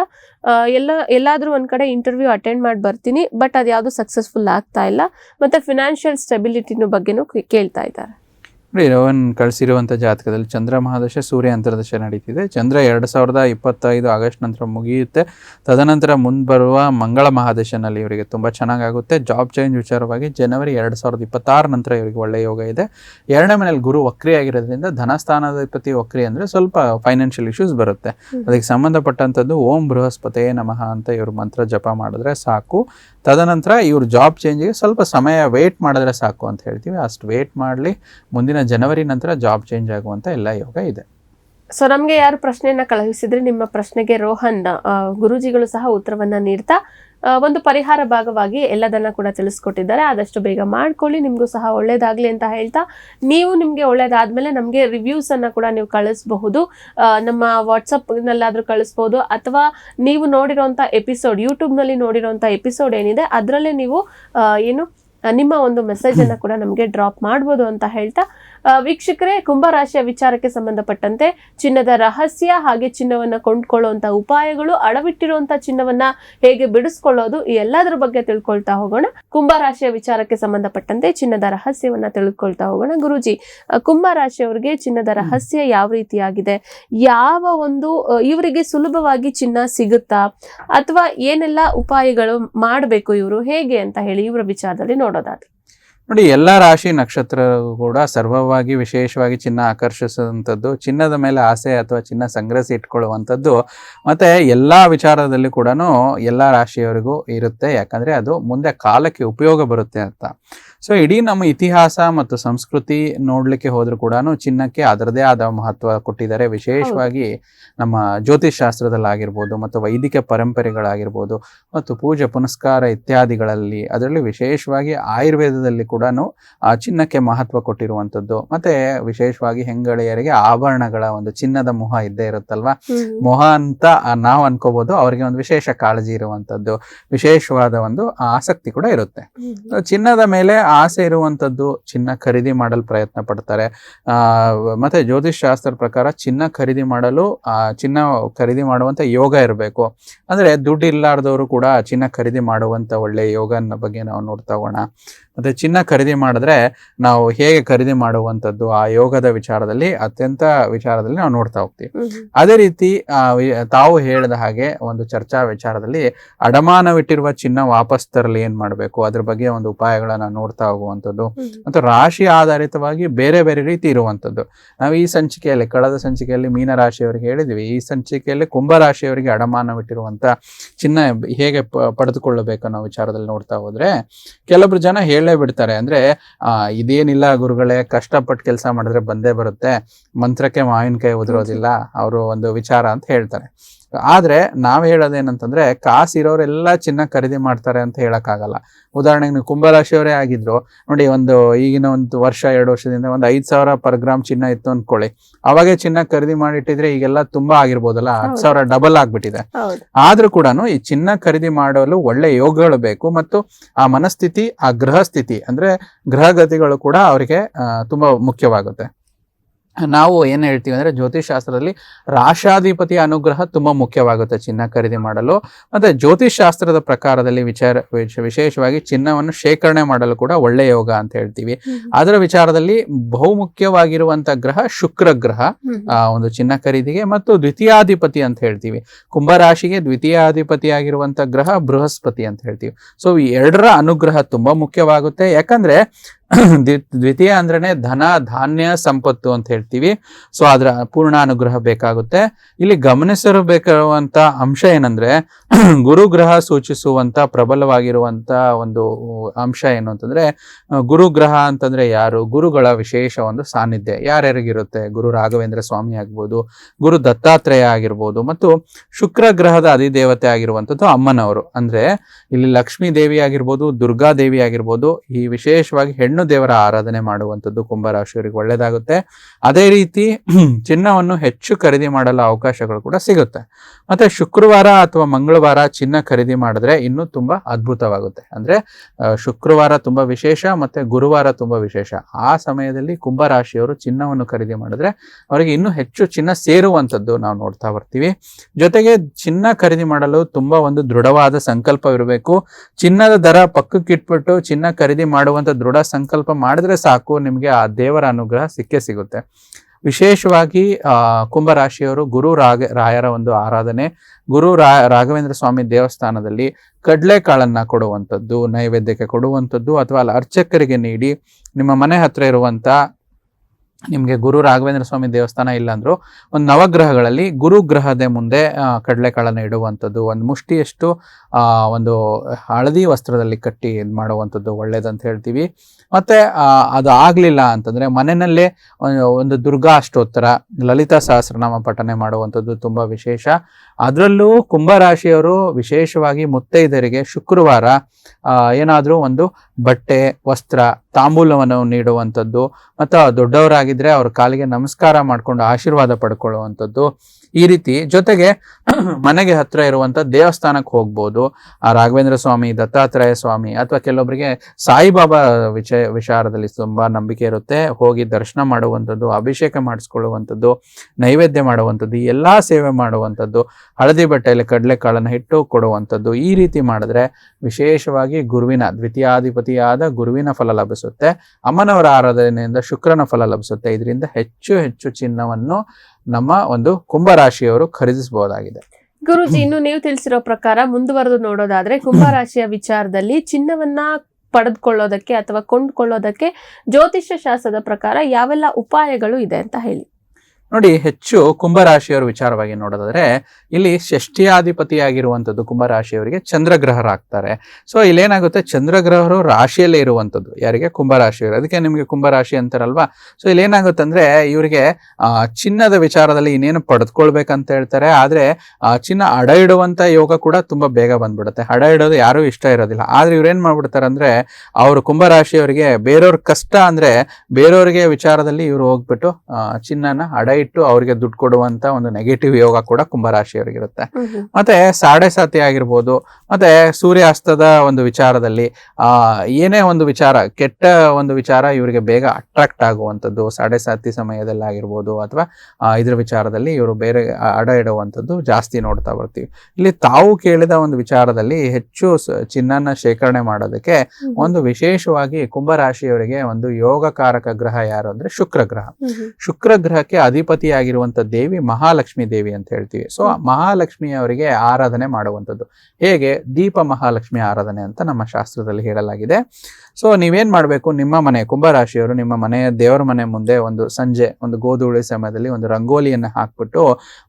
ಎಲ್ಲ ಎಲ್ಲಾದ್ರೂ ಒಂದ್ ಕಡೆ ಇಂಟರ್ವ್ಯೂ ಅಟೆಂಡ್ ಮಾಡಿ ಬರ್ತೀನಿ ಬಟ್ ಅದ್ಯಾವುದು ಸಕ್ಸಸ್ಫುಲ್ ಆಗ್ತಾ ಇಲ್ಲ. ಮತ್ತೆ ಫಿನಾನ್ಷಿಯಲ್ ಸ್ಟೆಬಿಲಿಟಿನ ಬಗ್ಗೆನೂ ಕೇಳ್ತಾ ಇದ್ದಾರೆ. ನೋಡಿ ರೋಹನ್ ಕಳಿಸಿರುವಂಥ ಜಾತಕದಲ್ಲಿ ಚಂದ್ರ ಮಹಾದಶ ಸೂರ್ಯ ಅಂತರ್ದಶ ನಡೀತಿದೆ. ಚಂದ್ರ ಎರಡು ಸಾವಿರದ ಇಪ್ಪತ್ತೈದು ಆಗಸ್ಟ್ ನಂತರ ಮುಗಿಯುತ್ತೆ. ತದನಂತರ ಮುಂದೆ ಬರುವ ಮಂಗಳ ಮಹಾದಶನಲ್ಲಿ ಇವರಿಗೆ ತುಂಬ ಚೆನ್ನಾಗಾಗುತ್ತೆ. ಜಾಬ್ ಚೇಂಜ್ ವಿಚಾರವಾಗಿ ಜನವರಿ ಎರಡು ಸಾವಿರದ ಇಪ್ಪತ್ತಾರು ನಂತರ ಇವರಿಗೆ ಒಳ್ಳೆಯ ಯೋಗ ಇದೆ. ಎರಡನೇ ಮನೆಯಲ್ಲಿ ಗುರು ವಕ್ರಿ ಆಗಿರೋದ್ರಿಂದ ಧನಸ್ಥಾನಾಧಿಪತಿ ವಕ್ರಿ ಅಂದರೆ ಸ್ವಲ್ಪ ಫೈನಾನ್ಷಿಯಲ್ ಇಶ್ಯೂಸ್ ಬರುತ್ತೆ. ಅದಕ್ಕೆ ಸಂಬಂಧಪಟ್ಟಂಥದ್ದು ಓಂ ಬೃಹಸ್ಪತಯೇ ನಮಃ ಅಂತ ಇವರು ಮಂತ್ರ ಜಪ ಮಾಡಿದ್ರೆ ಸಾಕು. ತದನಂತರ ಇವರು ಜಾಬ್ ಚೇಂಜಿಗೆ ಸ್ವಲ್ಪ ಸಮಯ ವೇಟ್ ಮಾಡಿದ್ರೆ ಸಾಕು ಅಂತ ಹೇಳ್ತೀವಿ. ಅಷ್ಟು ವೇಟ್ ಮಾಡಲಿ. ಮುಂದಿನ ಜನವರಿ ನಂತರ ಜಾಬ್ ಚೇಂಜ್ ಆಗುವಂಥ ಎಲ್ಲ ಯೋಗ ಇದೆ. ಸೊ ನಮ್ಗೆ ಯಾರು ಪ್ರಶ್ನೆಯನ್ನ ಕಳುಹಿಸಿದ್ರೆ ನಿಮ್ಮ ಪ್ರಶ್ನೆಗೆ ರೋಹನ್ ಗುರುಜಿಗಳು ಸಹ ಉತ್ತರವನ್ನ ನೀಡ್ತಾ ಒಂದು ಪರಿಹಾರ ಭಾಗವಾಗಿ ಎಲ್ಲದನ್ನ ಕೂಡ ತಿಳಿಸ್ಕೊಟ್ಟಿದ್ದಾರೆ. ಆದಷ್ಟು ಬೇಗ ಮಾಡ್ಕೊಳ್ಳಿ, ನಿಮ್ಗೂ ಸಹ ಒಳ್ಳೇದಾಗ್ಲಿ ಅಂತ ಹೇಳ್ತಾ, ನೀವು ನಿಮ್ಗೆ ಒಳ್ಳೇದಾದ್ಮೇಲೆ ನಮ್ಗೆ ರಿವ್ಯೂಸ್ ಅನ್ನ ಕೂಡ ನೀವು ಕಳಿಸಬಹುದು. ನಮ್ಮ ವಾಟ್ಸಪ್ ನಲ್ಲಾದ್ರೂ ಕಳಿಸ್ಬೋದು, ಅಥವಾ ನೀವು ನೋಡಿರೋಂಥ ಎಪಿಸೋಡ್ ಯೂಟ್ಯೂಬ್ನಲ್ಲಿ ನೋಡಿರೋಂಥ ಎಪಿಸೋಡ್ ಏನಿದೆ, ಅದರಲ್ಲೇ ನೀವು ಏನು ನಿಮ್ಮ ಒಂದು ಮೆಸೇಜ್ ಅನ್ನ ಕೂಡ ನಮಗೆ ಡ್ರಾಪ್ ಮಾಡ್ಬೋದು ಅಂತ ಹೇಳ್ತಾ ವೀಕ್ಷಕರೇ, ಕುಂಭರಾಶಿಯ ವಿಚಾರಕ್ಕೆ ಸಂಬಂಧಪಟ್ಟಂತೆ ಚಿನ್ನದ ರಹಸ್ಯ ಹಾಗೆ ಚಿನ್ನವನ್ನ ಕೊಂಡ್ಕೊಳ್ಳುವಂತ ಉಪಾಯಗಳು ಅಡವಿಟ್ಟಿರುವಂತ ಚಿನ್ನವನ್ನ ಹೇಗೆ ಬಿಡಿಸ್ಕೊಳ್ಳೋದು, ಈ ಎಲ್ಲದರ ಬಗ್ಗೆ ತಿಳ್ಕೊಳ್ತಾ ಹೋಗೋಣ. ಕುಂಭರಾಶಿಯ ವಿಚಾರಕ್ಕೆ ಸಂಬಂಧಪಟ್ಟಂತೆ ಚಿನ್ನದ ರಹಸ್ಯವನ್ನ ತಿಳ್ಕೊಳ್ತಾ ಹೋಗೋಣ. ಗುರುಜಿ ಕುಂಭ ಕುಂಭರಾಶಿಯವರಿಗೆ ಚಿನ್ನದ ರಹಸ್ಯ ಯಾವ ರೀತಿಯಾಗಿದೆ? ಯಾವ ಒಂದು ಇವರಿಗೆ ಸುಲಭವಾಗಿ ಚಿನ್ನ ಸಿಗುತ್ತಾ? ಅಥವಾ ಏನೆಲ್ಲ ಉಪಾಯಗಳು ಮಾಡಬೇಕು ಇವರು? ಹೇಗೆ ಅಂತ ಹೇಳಿ ಇವರ ವಿಚಾರದಲ್ಲಿ ನೋಡೋದಾದ್ರೆ. ನೋಡಿ, ಎಲ್ಲ ರಾಶಿ ನಕ್ಷತ್ರ ಕೂಡ ಸರ್ವವಾಗಿ ವಿಶೇಷವಾಗಿ ಚಿನ್ನ ಆಕರ್ಷಿಸುವಂಥದ್ದು, ಚಿನ್ನದ ಮೇಲೆ ಆಸೆ ಅಥವಾ ಚಿನ್ನ ಸಂಗ್ರಹಿಸಿ ಇಟ್ಕೊಳ್ಳುವಂಥದ್ದು, ಮತ್ತೆ ಎಲ್ಲ ವಿಚಾರದಲ್ಲಿ ಕೂಡ ಎಲ್ಲ ರಾಶಿಯವರಿಗೂ ಇರುತ್ತೆ. ಯಾಕಂದರೆ ಅದು ಮುಂದೆ ಕಾಲಕ್ಕೆ ಉಪಯೋಗ ಬರುತ್ತೆ ಅಂತ. ಸೊ ಇಡೀ ನಮ್ಮ ಇತಿಹಾಸ ಮತ್ತು ಸಂಸ್ಕೃತಿ ನೋಡ್ಲಿಕ್ಕೆ ಹೋದ್ರೂ ಕೂಡ ಚಿನ್ನಕ್ಕೆ ಅದರದೇ ಆದ ಮಹತ್ವ ಕೊಟ್ಟಿದ್ದಾರೆ. ವಿಶೇಷವಾಗಿ ನಮ್ಮ ಜ್ಯೋತಿಷ್ ಶಾಸ್ತ್ರದಲ್ಲಾಗಿರ್ಬೋದು ಮತ್ತು ವೈದಿಕ ಪರಂಪರೆಗಳಾಗಿರ್ಬೋದು ಮತ್ತು ಪೂಜೆ ಪುನಸ್ಕಾರ ಇತ್ಯಾದಿಗಳಲ್ಲಿ ಅದರಲ್ಲಿ ವಿಶೇಷವಾಗಿ ಆಯುರ್ವೇದದಲ್ಲಿ ಕೂಡ ಆ ಚಿನ್ನಕ್ಕೆ ಮಹತ್ವ ಕೊಟ್ಟಿರುವಂಥದ್ದು. ಮತ್ತೆ ವಿಶೇಷವಾಗಿ ಹೆಂಗಳೆಯರಿಗೆ ಆಭರಣಗಳ ಒಂದು ಚಿನ್ನದ ಮೊಹ ಇದ್ದೇ ಇರುತ್ತಲ್ವಾ? ಮೊಹ ಅಂತ ನಾವು ಅನ್ಕೋಬಹುದು ಅವರಿಗೆ ಒಂದು ವಿಶೇಷ ಕಾಳಜಿ ಇರುವಂಥದ್ದು ವಿಶೇಷವಾದ ಒಂದು ಆಸಕ್ತಿ ಕೂಡ ಇರುತ್ತೆ. ಚಿನ್ನದ ಮೇಲೆ ಆಸೆ ಇರುವಂಥದ್ದು ಚಿನ್ನ ಖರೀದಿ ಮಾಡಲು ಪ್ರಯತ್ನ ಪಡ್ತಾರೆ. ಮತ್ತು ಮತ್ತೆ ಜ್ಯೋತಿಷ್ ಶಾಸ್ತ್ರದ ಪ್ರಕಾರ ಚಿನ್ನ ಖರೀದಿ ಮಾಡಲು ಚಿನ್ನ ಖರೀದಿ ಮಾಡುವಂತ ಯೋಗ ಇರಬೇಕು. ಅಂದ್ರೆ ದುಡ್ಡು ಇಲ್ಲಾರ್ದವರು ಕೂಡ ಚಿನ್ನ ಖರೀದಿ ಮಾಡುವಂತ ಒಳ್ಳೆ ಯೋಗನ ಬಗ್ಗೆ ನಾವು ನೋಡ್ತಾ ಹೋಗೋಣ. ಮತ್ತೆ ಚಿನ್ನ ಖರೀದಿ ಮಾಡಿದ್ರೆ ನಾವು ಹೇಗೆ ಖರೀದಿ ಮಾಡುವಂಥದ್ದು ಆ ಯೋಗದ ವಿಚಾರದಲ್ಲಿ ಅತ್ಯಂತ ವಿಚಾರದಲ್ಲಿ ನಾವು ನೋಡ್ತಾ ಹೋಗ್ತೀವಿ. ಅದೇ ರೀತಿ ತಾವು ಹೇಳಿದ ಹಾಗೆ ಒಂದು ಚರ್ಚಾ ವಿಚಾರದಲ್ಲಿ ಅಡಮಾನವಿಟ್ಟಿರುವ ಚಿನ್ನ ವಾಪಸ್ ತರಲಿ ಏನ್ ಮಾಡಬೇಕು? ಅದ್ರ ಬಗ್ಗೆ ಒಂದು ಉಪಾಯಗಳನ್ನ ನೋಡ್ತಾ ಹೋಗುವಂಥದ್ದು ಮತ್ತು ರಾಶಿ ಆಧಾರಿತವಾಗಿ ಬೇರೆ ಬೇರೆ ರೀತಿ ಇರುವಂಥದ್ದು. ನಾವು ಈ ಸಂಚಿಕೆಯಲ್ಲಿ ಕಳೆದ ಸಂಚಿಕೆಯಲ್ಲಿ ಮೀನರಾಶಿಯವರಿಗೆ ಹೇಳಿದ್ವಿ. ಈ ಸಂಚಿಕೆಯಲ್ಲಿ ಕುಂಭರಾಶಿಯವರಿಗೆ ಅಡಮಾನವಿಟ್ಟಿರುವಂಥ ಚಿನ್ನ ಹೇಗೆ ಪಡೆದುಕೊಳ್ಳಬೇಕು ಅನ್ನೋ ವಿಚಾರದಲ್ಲಿ ನೋಡ್ತಾ ಹೋದ್ರೆ ಕೆಲವೊಬ್ರು ಜನ ಹೇಳೇ ಬಿಡ್ತಾರೆ. ಅಂದ್ರೆ ಆ ಇದೇನಿಲ್ಲ ಗುರುಗಳೇ ಕಷ್ಟಪಟ್ಟು ಕೆಲಸ ಮಾಡಿದ್ರೆ ಬಂದೇ ಬರುತ್ತೆ. ಮಂತ್ರಕ್ಕೆ ಮಾವಿನಕಾಯಿ ಉದುರೋದಿಲ್ಲ. ಅವರು ಒಂದು ವಿಚಾರ ಅಂತ ಹೇಳ್ತಾರೆ. ಆದ್ರೆ ನಾವ್ ಹೇಳೋದೇನಂತಂದ್ರೆ ಕಾಸಿರೋರೆಲ್ಲ ಚಿನ್ನ ಖರೀದಿ ಮಾಡ್ತಾರೆ ಅಂತ ಹೇಳಕ್ಕಾಗಲ್ಲ. ಉದಾಹರಣೆಗೆ ನೀವು ಕುಂಭರಾಶಿಯವರೇ ಆಗಿದ್ರು ನೋಡಿ ಒಂದು ಈಗಿನ ಒಂದು ವರ್ಷ ಎರಡು ವರ್ಷದಿಂದ ಒಂದು ಐದ್ ಸಾವಿರ ಪರ್ ಗ್ರಾಮ್ ಚಿನ್ನ ಇತ್ತು ಅಂದ್ಕೊಳ್ಳಿ ಅವಾಗೇ ಚಿನ್ನ ಖರೀದಿ ಮಾಡಿಟ್ಟಿದ್ರೆ ಈಗೆಲ್ಲ ತುಂಬಾ ಆಗಿರ್ಬೋದಲ್ಲ ಹತ್ತು ಸಾವಿರ ಡಬಲ್ ಆಗ್ಬಿಟ್ಟಿದೆ. ಆದ್ರೂ ಕೂಡ ಈ ಚಿನ್ನ ಖರೀದಿ ಮಾಡಲು ಒಳ್ಳೆ ಯೋಗಗಳು ಬೇಕು ಮತ್ತು ಆ ಮನಸ್ಥಿತಿ ಆ ಗೃಹ ಸ್ಥಿತಿ ಅಂದ್ರೆ ಗ್ರಹಗತಿಗಳು ಕೂಡ ಅವರಿಗೆ ತುಂಬಾ ಮುಖ್ಯವಾಗುತ್ತೆ. ನಾವು ಏನ್ ಹೇಳ್ತೀವಿ ಅಂದ್ರೆ ಜ್ಯೋತಿಷ್ ಶಾಸ್ತ್ರದಲ್ಲಿ ರಾಶಾಧಿಪತಿ ಅನುಗ್ರಹ ತುಂಬಾ ಮುಖ್ಯವಾಗುತ್ತೆ ಚಿನ್ನ ಖರೀದಿ ಮಾಡಲು. ಮತ್ತೆ ಜ್ಯೋತಿಷ್ ಶಾಸ್ತ್ರದ ಪ್ರಕಾರದಲ್ಲಿ ವಿಚಾರ ವಿಶ- ವಿಶೇಷವಾಗಿ ಚಿನ್ನವನ್ನು ಶೇಖರಣೆ ಮಾಡಲು ಕೂಡ ಒಳ್ಳೆ ಯೋಗ ಅಂತ ಹೇಳ್ತೀವಿ. ಅದರ ವಿಚಾರದಲ್ಲಿ ಬಹುಮುಖ್ಯವಾಗಿರುವಂತ ಗ್ರಹ ಶುಕ್ರ ಗ್ರಹ ಒಂದು ಚಿನ್ನ ಖರೀದಿಗೆ ಮತ್ತು ದ್ವಿತೀಯಾಧಿಪತಿ ಅಂತ ಹೇಳ್ತೀವಿ. ಕುಂಭರಾಶಿಗೆ ದ್ವಿತೀಯಾಧಿಪತಿ ಆಗಿರುವಂತ ಗ್ರಹ ಬೃಹಸ್ಪತಿ ಅಂತ ಹೇಳ್ತೀವಿ. ಸೊ ಈ ಎರಡರ ಅನುಗ್ರಹ ತುಂಬಾ ಮುಖ್ಯವಾಗುತ್ತೆ. ಯಾಕಂದ್ರೆ ದ್ವಿತೀಯ ಅಂದ್ರೇನೆ ಧನ, ಧಾನ್ಯ, ಸಂಪತ್ತು ಅಂತ ಹೇಳ್ತೀವಿ. ಸೊ ಅದರ ಪೂರ್ಣ ಅನುಗ್ರಹ ಬೇಕಾಗುತ್ತೆ. ಇಲ್ಲಿ ಗಮನಿಸಿರಬೇಕಾಗುವಂತ ಅಂಶ ಏನಂದ್ರೆ, <clears throat> ಗುರು ಗ್ರಹ ಸೂಚಿಸುವಂತ ಪ್ರಬಲವಾಗಿರುವಂತ ಒಂದು ಅಂಶ ಏನು ಅಂತಂದ್ರೆ ಗುರುಗ್ರಹ ಗುರು ಗ್ರಹ ಅಂತಂದ್ರೆ ಯಾರು? ಗುರುಗಳ ವಿಶೇಷ ಒಂದು ಸಾನ್ನಿಧ್ಯ. ಯಾರ್ಯಾರಿಗಿರುತ್ತೆ? ಗುರು ರಾಘವೇಂದ್ರ ಸ್ವಾಮಿ ಆಗ್ಬೋದು, ಗುರು ದತ್ತಾತ್ರೇಯ ಆಗಿರ್ಬೋದು, ಮತ್ತು ಶುಕ್ರ ಗ್ರಹದ ಅಧಿದೇವತೆ ಆಗಿರುವಂಥದ್ದು ಅಮ್ಮನವರು. ಅಂದ್ರೆ, ಇಲ್ಲಿ ಲಕ್ಷ್ಮೀ ದೇವಿ ಆಗಿರ್ಬೋದು, ದುರ್ಗಾ ದೇವಿ ಆಗಿರ್ಬೋದು, ಈ ವಿಶೇಷವಾಗಿ ಹೆಣ್ಣು ದೇವರ ಆರಾಧನೆ ಮಾಡುವಂಥದ್ದು ಕುಂಭರಾಶಿಯವರಿಗೆ ಒಳ್ಳೆಯದಾಗುತ್ತೆ ಅದೇ ರೀತಿ <clears throat> ಚಿನ್ನವನ್ನು ಹೆಚ್ಚು ಖರೀದಿ ಮಾಡಲು ಅವಕಾಶಗಳು ಕೂಡ ಸಿಗುತ್ತೆ. ಮತ್ತೆ ಶುಕ್ರವಾರ ಅಥವಾ ಮಂಗಳವಾರ ಚಿನ್ನ ಖರೀದಿ ಮಾಡಿದ್ರೆ ಇನ್ನೂ ತುಂಬಾ ಅದ್ಭುತವಾಗುತ್ತೆ. ಅಂದ್ರೆ ಶುಕ್ರವಾರ ತುಂಬಾ ವಿಶೇಷ ಮತ್ತೆ ಗುರುವಾರ ತುಂಬಾ ವಿಶೇಷ. ಆ ಸಮಯದಲ್ಲಿ ಕುಂಭರಾಶಿಯವರು ಚಿನ್ನವನ್ನು ಖರೀದಿ ಮಾಡಿದ್ರೆ ಅವರಿಗೆ ಇನ್ನೂ ಹೆಚ್ಚು ಚಿನ್ನ ಸೇರುವಂಥದ್ದು ನಾವು ನೋಡ್ತಾ ಬರ್ತೀವಿ. ಜೊತೆಗೆ ಚಿನ್ನ ಖರೀದಿ ಮಾಡಲು ತುಂಬಾ ಒಂದು ದೃಢವಾದ ಸಂಕಲ್ಪವಿರಬೇಕು. ಚಿನ್ನದ ದರ ಪಕ್ಕಕ್ಕಿಟ್ಬಿಟ್ಟು ಚಿನ್ನ ಖರೀದಿ ಮಾಡುವಂತ ದೃಢ ಸಂಕಲ್ಪ ಮಾಡಿದ್ರೆ ಸಾಕು, ನಿಮಗೆ ಆ ದೇವರ ಅನುಗ್ರಹ ಸಿಕ್ಕೇ ಸಿಗುತ್ತೆ. ವಿಶೇಷವಾಗಿ ಕುಂಭರಾಶಿಯವರು ಗುರು ರಾಗ, ರಾಯರ ಒಂದು ಆರಾಧನೆ. ಗುರು ರಾ, ರಾಘವೇಂದ್ರ ಸ್ವಾಮಿ ದೇವಸ್ಥಾನದಲ್ಲಿ ಕಡಲೆಕಾಳನ್ನ ಕೊಡುವಂಥದ್ದು, ನೈವೇದ್ಯಕ್ಕೆ ಕೊಡುವಂಥದ್ದು, ಅಥವಾ ಅಲ್ಲಿ ಅರ್ಚಕರಿಗೆ ನೀಡಿ ನಿಮ್ಮ ಮನೆ ಹತ್ರ ಇರುವಂತ ನಿಮಗೆ ಗುರು ರಾಘವೇಂದ್ರ ಸ್ವಾಮಿ ದೇವಸ್ಥಾನ ಇಲ್ಲ ಅಂದ್ರು ಒಂದು ನವಗ್ರಹಗಳಲ್ಲಿ ಗುರು ಗ್ರಹದ ಮುಂದೆ ಕಡಲೆಕಾಳನ್ನು ಇಡುವಂಥದ್ದು, ಒಂದು ಮುಷ್ಟಿಯಷ್ಟು ಒಂದು ಹಳದಿ ವಸ್ತ್ರದಲ್ಲಿ ಕಟ್ಟಿ ಇದು ಮಾಡುವಂಥದ್ದು ಒಳ್ಳೇದಂತ ಹೇಳ್ತೀವಿ. ಮತ್ತೆ ಅದು ಆಗಲಿಲ್ಲ ಅಂತಂದ್ರೆ ಮನೆಯಲ್ಲೇ ಒಂದು ದುರ್ಗಾ ಅಷ್ಟೋತ್ತರ, ಲಲಿತಾ ಸಹಸ್ರನಾಮ ಪಠನೆ ಮಾಡುವಂಥದ್ದು ತುಂಬ ವಿಶೇಷ. ಅದರಲ್ಲೂ ಕುಂಭರಾಶಿಯವರು ವಿಶೇಷವಾಗಿ ಮುತ್ತೈದರಿಗೆ ಶುಕ್ರವಾರ ಏನಾದರೂ ಒಂದು ಬಟ್ಟೆ, ವಸ್ತ್ರ ತಾಂಬೂಲವನ್ನು ನೀಡುವಂಥದ್ದು ಮತ್ತು ದೊಡ್ಡವರಾಗಿದ್ದರೆ ಅವ್ರ ಕಾಲಿಗೆ ನಮಸ್ಕಾರ ಮಾಡಿಕೊಂಡು ಆಶೀರ್ವಾದ ಪಡ್ಕೊಳ್ಳುವಂಥದ್ದು. ಈ ರೀತಿ ಜೊತೆಗೆ <clears throat> ಮನೆಗೆ ಹತ್ರ ಇರುವಂತ ದೇವಸ್ಥಾನಕ್ಕೆ ಹೋಗ್ಬೋದು. ಆ ರಾಘವೇಂದ್ರ ಸ್ವಾಮಿ, ದತ್ತಾತ್ರೇಯ ಸ್ವಾಮಿ ಅಥವಾ ಕೆಲವೊಬ್ಬರಿಗೆ ಸಾಯಿಬಾಬಾ ವಿಷಯ ವಿಚಾರದಲ್ಲಿ ತುಂಬಾ ನಂಬಿಕೆ ಇರುತ್ತೆ. ಹೋಗಿ ದರ್ಶನ ಮಾಡುವಂಥದ್ದು, ಅಭಿಷೇಕ ಮಾಡಿಸ್ಕೊಳ್ಳುವಂಥದ್ದು, ನೈವೇದ್ಯ ಮಾಡುವಂಥದ್ದು ಎಲ್ಲಾ ಸೇವೆ ಮಾಡುವಂಥದ್ದು, ಹಳದಿ ಬಟ್ಟೆಯಲ್ಲಿ ಕಡಲೆಕಾಳನ್ನು ಇಟ್ಟು ಕೊಡುವಂಥದ್ದು ಈ ರೀತಿ ಮಾಡಿದ್ರೆ ವಿಶೇಷವಾಗಿ ಗುರುವಿನ, ದ್ವಿತೀಯಾಧಿಪತಿಯಾದ ಗುರುವಿನ ಫಲ ಲಭಿಸುತ್ತೆ. ಅಮ್ಮನವರ ಆರಾಧನೆಯಿಂದ ಶುಕ್ರನ ಫಲ ಲಭಿಸುತ್ತೆ. ಇದರಿಂದ ಹೆಚ್ಚು ಹೆಚ್ಚು ಚಿನ್ನವನ್ನು ನಮ್ಮ ಒಂದು ಕುಂಭರಾಶಿಯವರು ಖರೀದಿಸಬಹುದಾಗಿದೆ. ಗುರುಜಿ, ಇನ್ನು ನೀವು ತಿಳಿಸಿರೋ ಪ್ರಕಾರ ಮುಂದುವರೆದು ನೋಡೋದಾದ್ರೆ ಕುಂಭರಾಶಿಯ ವಿಚಾರದಲ್ಲಿ ಚಿನ್ನವನ್ನ ಪಡೆದುಕೊಳ್ಳೋದಕ್ಕೆ ಅಥವಾ ಕೊಂಡ್ಕೊಳ್ಳೋದಕ್ಕೆ ಜ್ಯೋತಿಷ್ಯ ಶಾಸ್ತ್ರದ ಪ್ರಕಾರ ಯಾವೆಲ್ಲ ಉಪಾಯಗಳು ಇದೆ ಅಂತ ಹೇಳಿ. ನೋಡಿ, ಹೆಚ್ಚು ಕುಂಭರಾಶಿಯವರ ವಿಚಾರವಾಗಿ ನೋಡೋದಾದ್ರೆ, ಇಲ್ಲಿ ಷಷ್ಠಿಯಾಧಿಪತಿಯಾಗಿರುವಂಥದ್ದು ಕುಂಭರಾಶಿಯವರಿಗೆ ಚಂದ್ರಗ್ರಹರಾಗ್ತಾರೆ. ಸೊ ಇಲ್ಲೇನಾಗುತ್ತೆ? ಚಂದ್ರಗ್ರಹರು ರಾಶಿಯಲ್ಲೇ ಇರುವಂಥದ್ದು. ಯಾರಿಗೆ? ಕುಂಭರಾಶಿಯವರು. ಅದಕ್ಕೆ ನಿಮಗೆ ಕುಂಭರಾಶಿ ಅಂತಾರಲ್ವಾ? ಸೊ ಇಲ್ಲೇನಾಗುತ್ತೆ ಅಂದ್ರೆ ಇವರಿಗೆ ಚಿನ್ನದ ವಿಚಾರದಲ್ಲಿ ಇನ್ನೇನು ಪಡೆದುಕೊಳ್ಬೇಕಂತ ಹೇಳ್ತಾರೆ. ಆದರೆ ಚಿನ್ನ ಅಡ ಇಡುವಂಥ ಯೋಗ ಕೂಡ ತುಂಬಾ ಬೇಗ ಬಂದ್ಬಿಡುತ್ತೆ. ಅಡ ಇಡೋದು ಯಾರು ಇಷ್ಟ ಇರೋದಿಲ್ಲ. ಆದರೆ ಇವ್ರೇನು ಮಾಡ್ಬಿಡ್ತಾರೆ ಅಂದ್ರೆ ಅವರು ಕುಂಭರಾಶಿಯವರಿಗೆ ಬೇರೆಯವ್ರ ಕಷ್ಟ ಅಂದರೆ ಬೇರೆಯವ್ರಿಗೆ ವಿಚಾರದಲ್ಲಿ ಇವರು ಹೋಗ್ಬಿಟ್ಟು ಚಿನ್ನನ ಅಡ ಇಟ್ಟು ಅವರಿಗೆ ದುಡ್ಡು ಕೊಡುವಂತ ಒಂದು ನೆಗೆಟಿವ್ ಯೋಗ ಕೂಡ ಕುಂಭರಾಶಿಯವರಿಗಿರುತ್ತೆ. ಮತ್ತೆ ಸಾಡೆ ಸಾತಿ ಆಗಿರ್ಬೋದು ಮತ್ತೆ ಸೂರ್ಯಾಸ್ತದ ಒಂದು ವಿಚಾರದಲ್ಲಿ ಆ ಏನೇ ಒಂದು ವಿಚಾರ ಕೆಟ್ಟ ಒಂದು ವಿಚಾರ ಇವರಿಗೆ ಬೇಗ ಅಟ್ರಾಕ್ಟ್ ಆಗುವಂಥದ್ದು ಸಾಡೆ ಸಾತಿ ಸಮಯದಲ್ಲಿ ಆಗಿರ್ಬೋದು ಅಥವಾ ಇದ್ರ ವಿಚಾರದಲ್ಲಿ ಇವರು ಬೇರೆ ಅಡ ಇಡುವಂಥದ್ದು ಜಾಸ್ತಿ ನೋಡ್ತಾ ಬರ್ತೀವಿ. ಇಲ್ಲಿ ತಾವು ಕೇಳಿದ ಒಂದು ವಿಚಾರದಲ್ಲಿ ಹೆಚ್ಚು ಚಿನ್ನನ ಶೇಖರಣೆ ಮಾಡೋದಕ್ಕೆ ಒಂದು ವಿಶೇಷವಾಗಿ ಕುಂಭರಾಶಿಯವರಿಗೆ ಒಂದು ಯೋಗಕಾರಕ ಗ್ರಹ ಯಾರು ಅಂದ್ರೆ ಶುಕ್ರ ಗ್ರಹ ಶುಕ್ರ ಗ್ರಹಕ್ಕೆ ಅಧಿಪತಿಯಾಗಿರುವಂತ ದೇವಿ ಮಹಾಲಕ್ಷ್ಮಿ ದೇವಿ ಅಂತ ಹೇಳ್ತೀವಿ. ಸೊ ಮಹಾಲಕ್ಷ್ಮಿ ಅವರಿಗೆ ಆರಾಧನೆ ಮಾಡುವಂಥದ್ದು. ಹೇಗೆ? ದೀಪ ಮಹಾಲಕ್ಷ್ಮಿ ಆರಾಧನೆ ಅಂತ ನಮ್ಮ ಶಾಸ್ತ್ರದಲ್ಲಿ ಹೇಳಲಾಗಿದೆ. ಸೊ ನೀವೇನ್ ಮಾಡಬೇಕು? ನಿಮ್ಮ ಮನೆ ಕುಂಭರಾಶಿಯವರು ನಿಮ್ಮ ಮನೆಯ ದೇವರ ಮನೆ ಮುಂದೆ ಒಂದು ಸಂಜೆ ಒಂದು ಗೋಧೂಳಿ ಸಮಯದಲ್ಲಿ ಒಂದು ರಂಗೋಲಿಯನ್ನು ಹಾಕ್ಬಿಟ್ಟು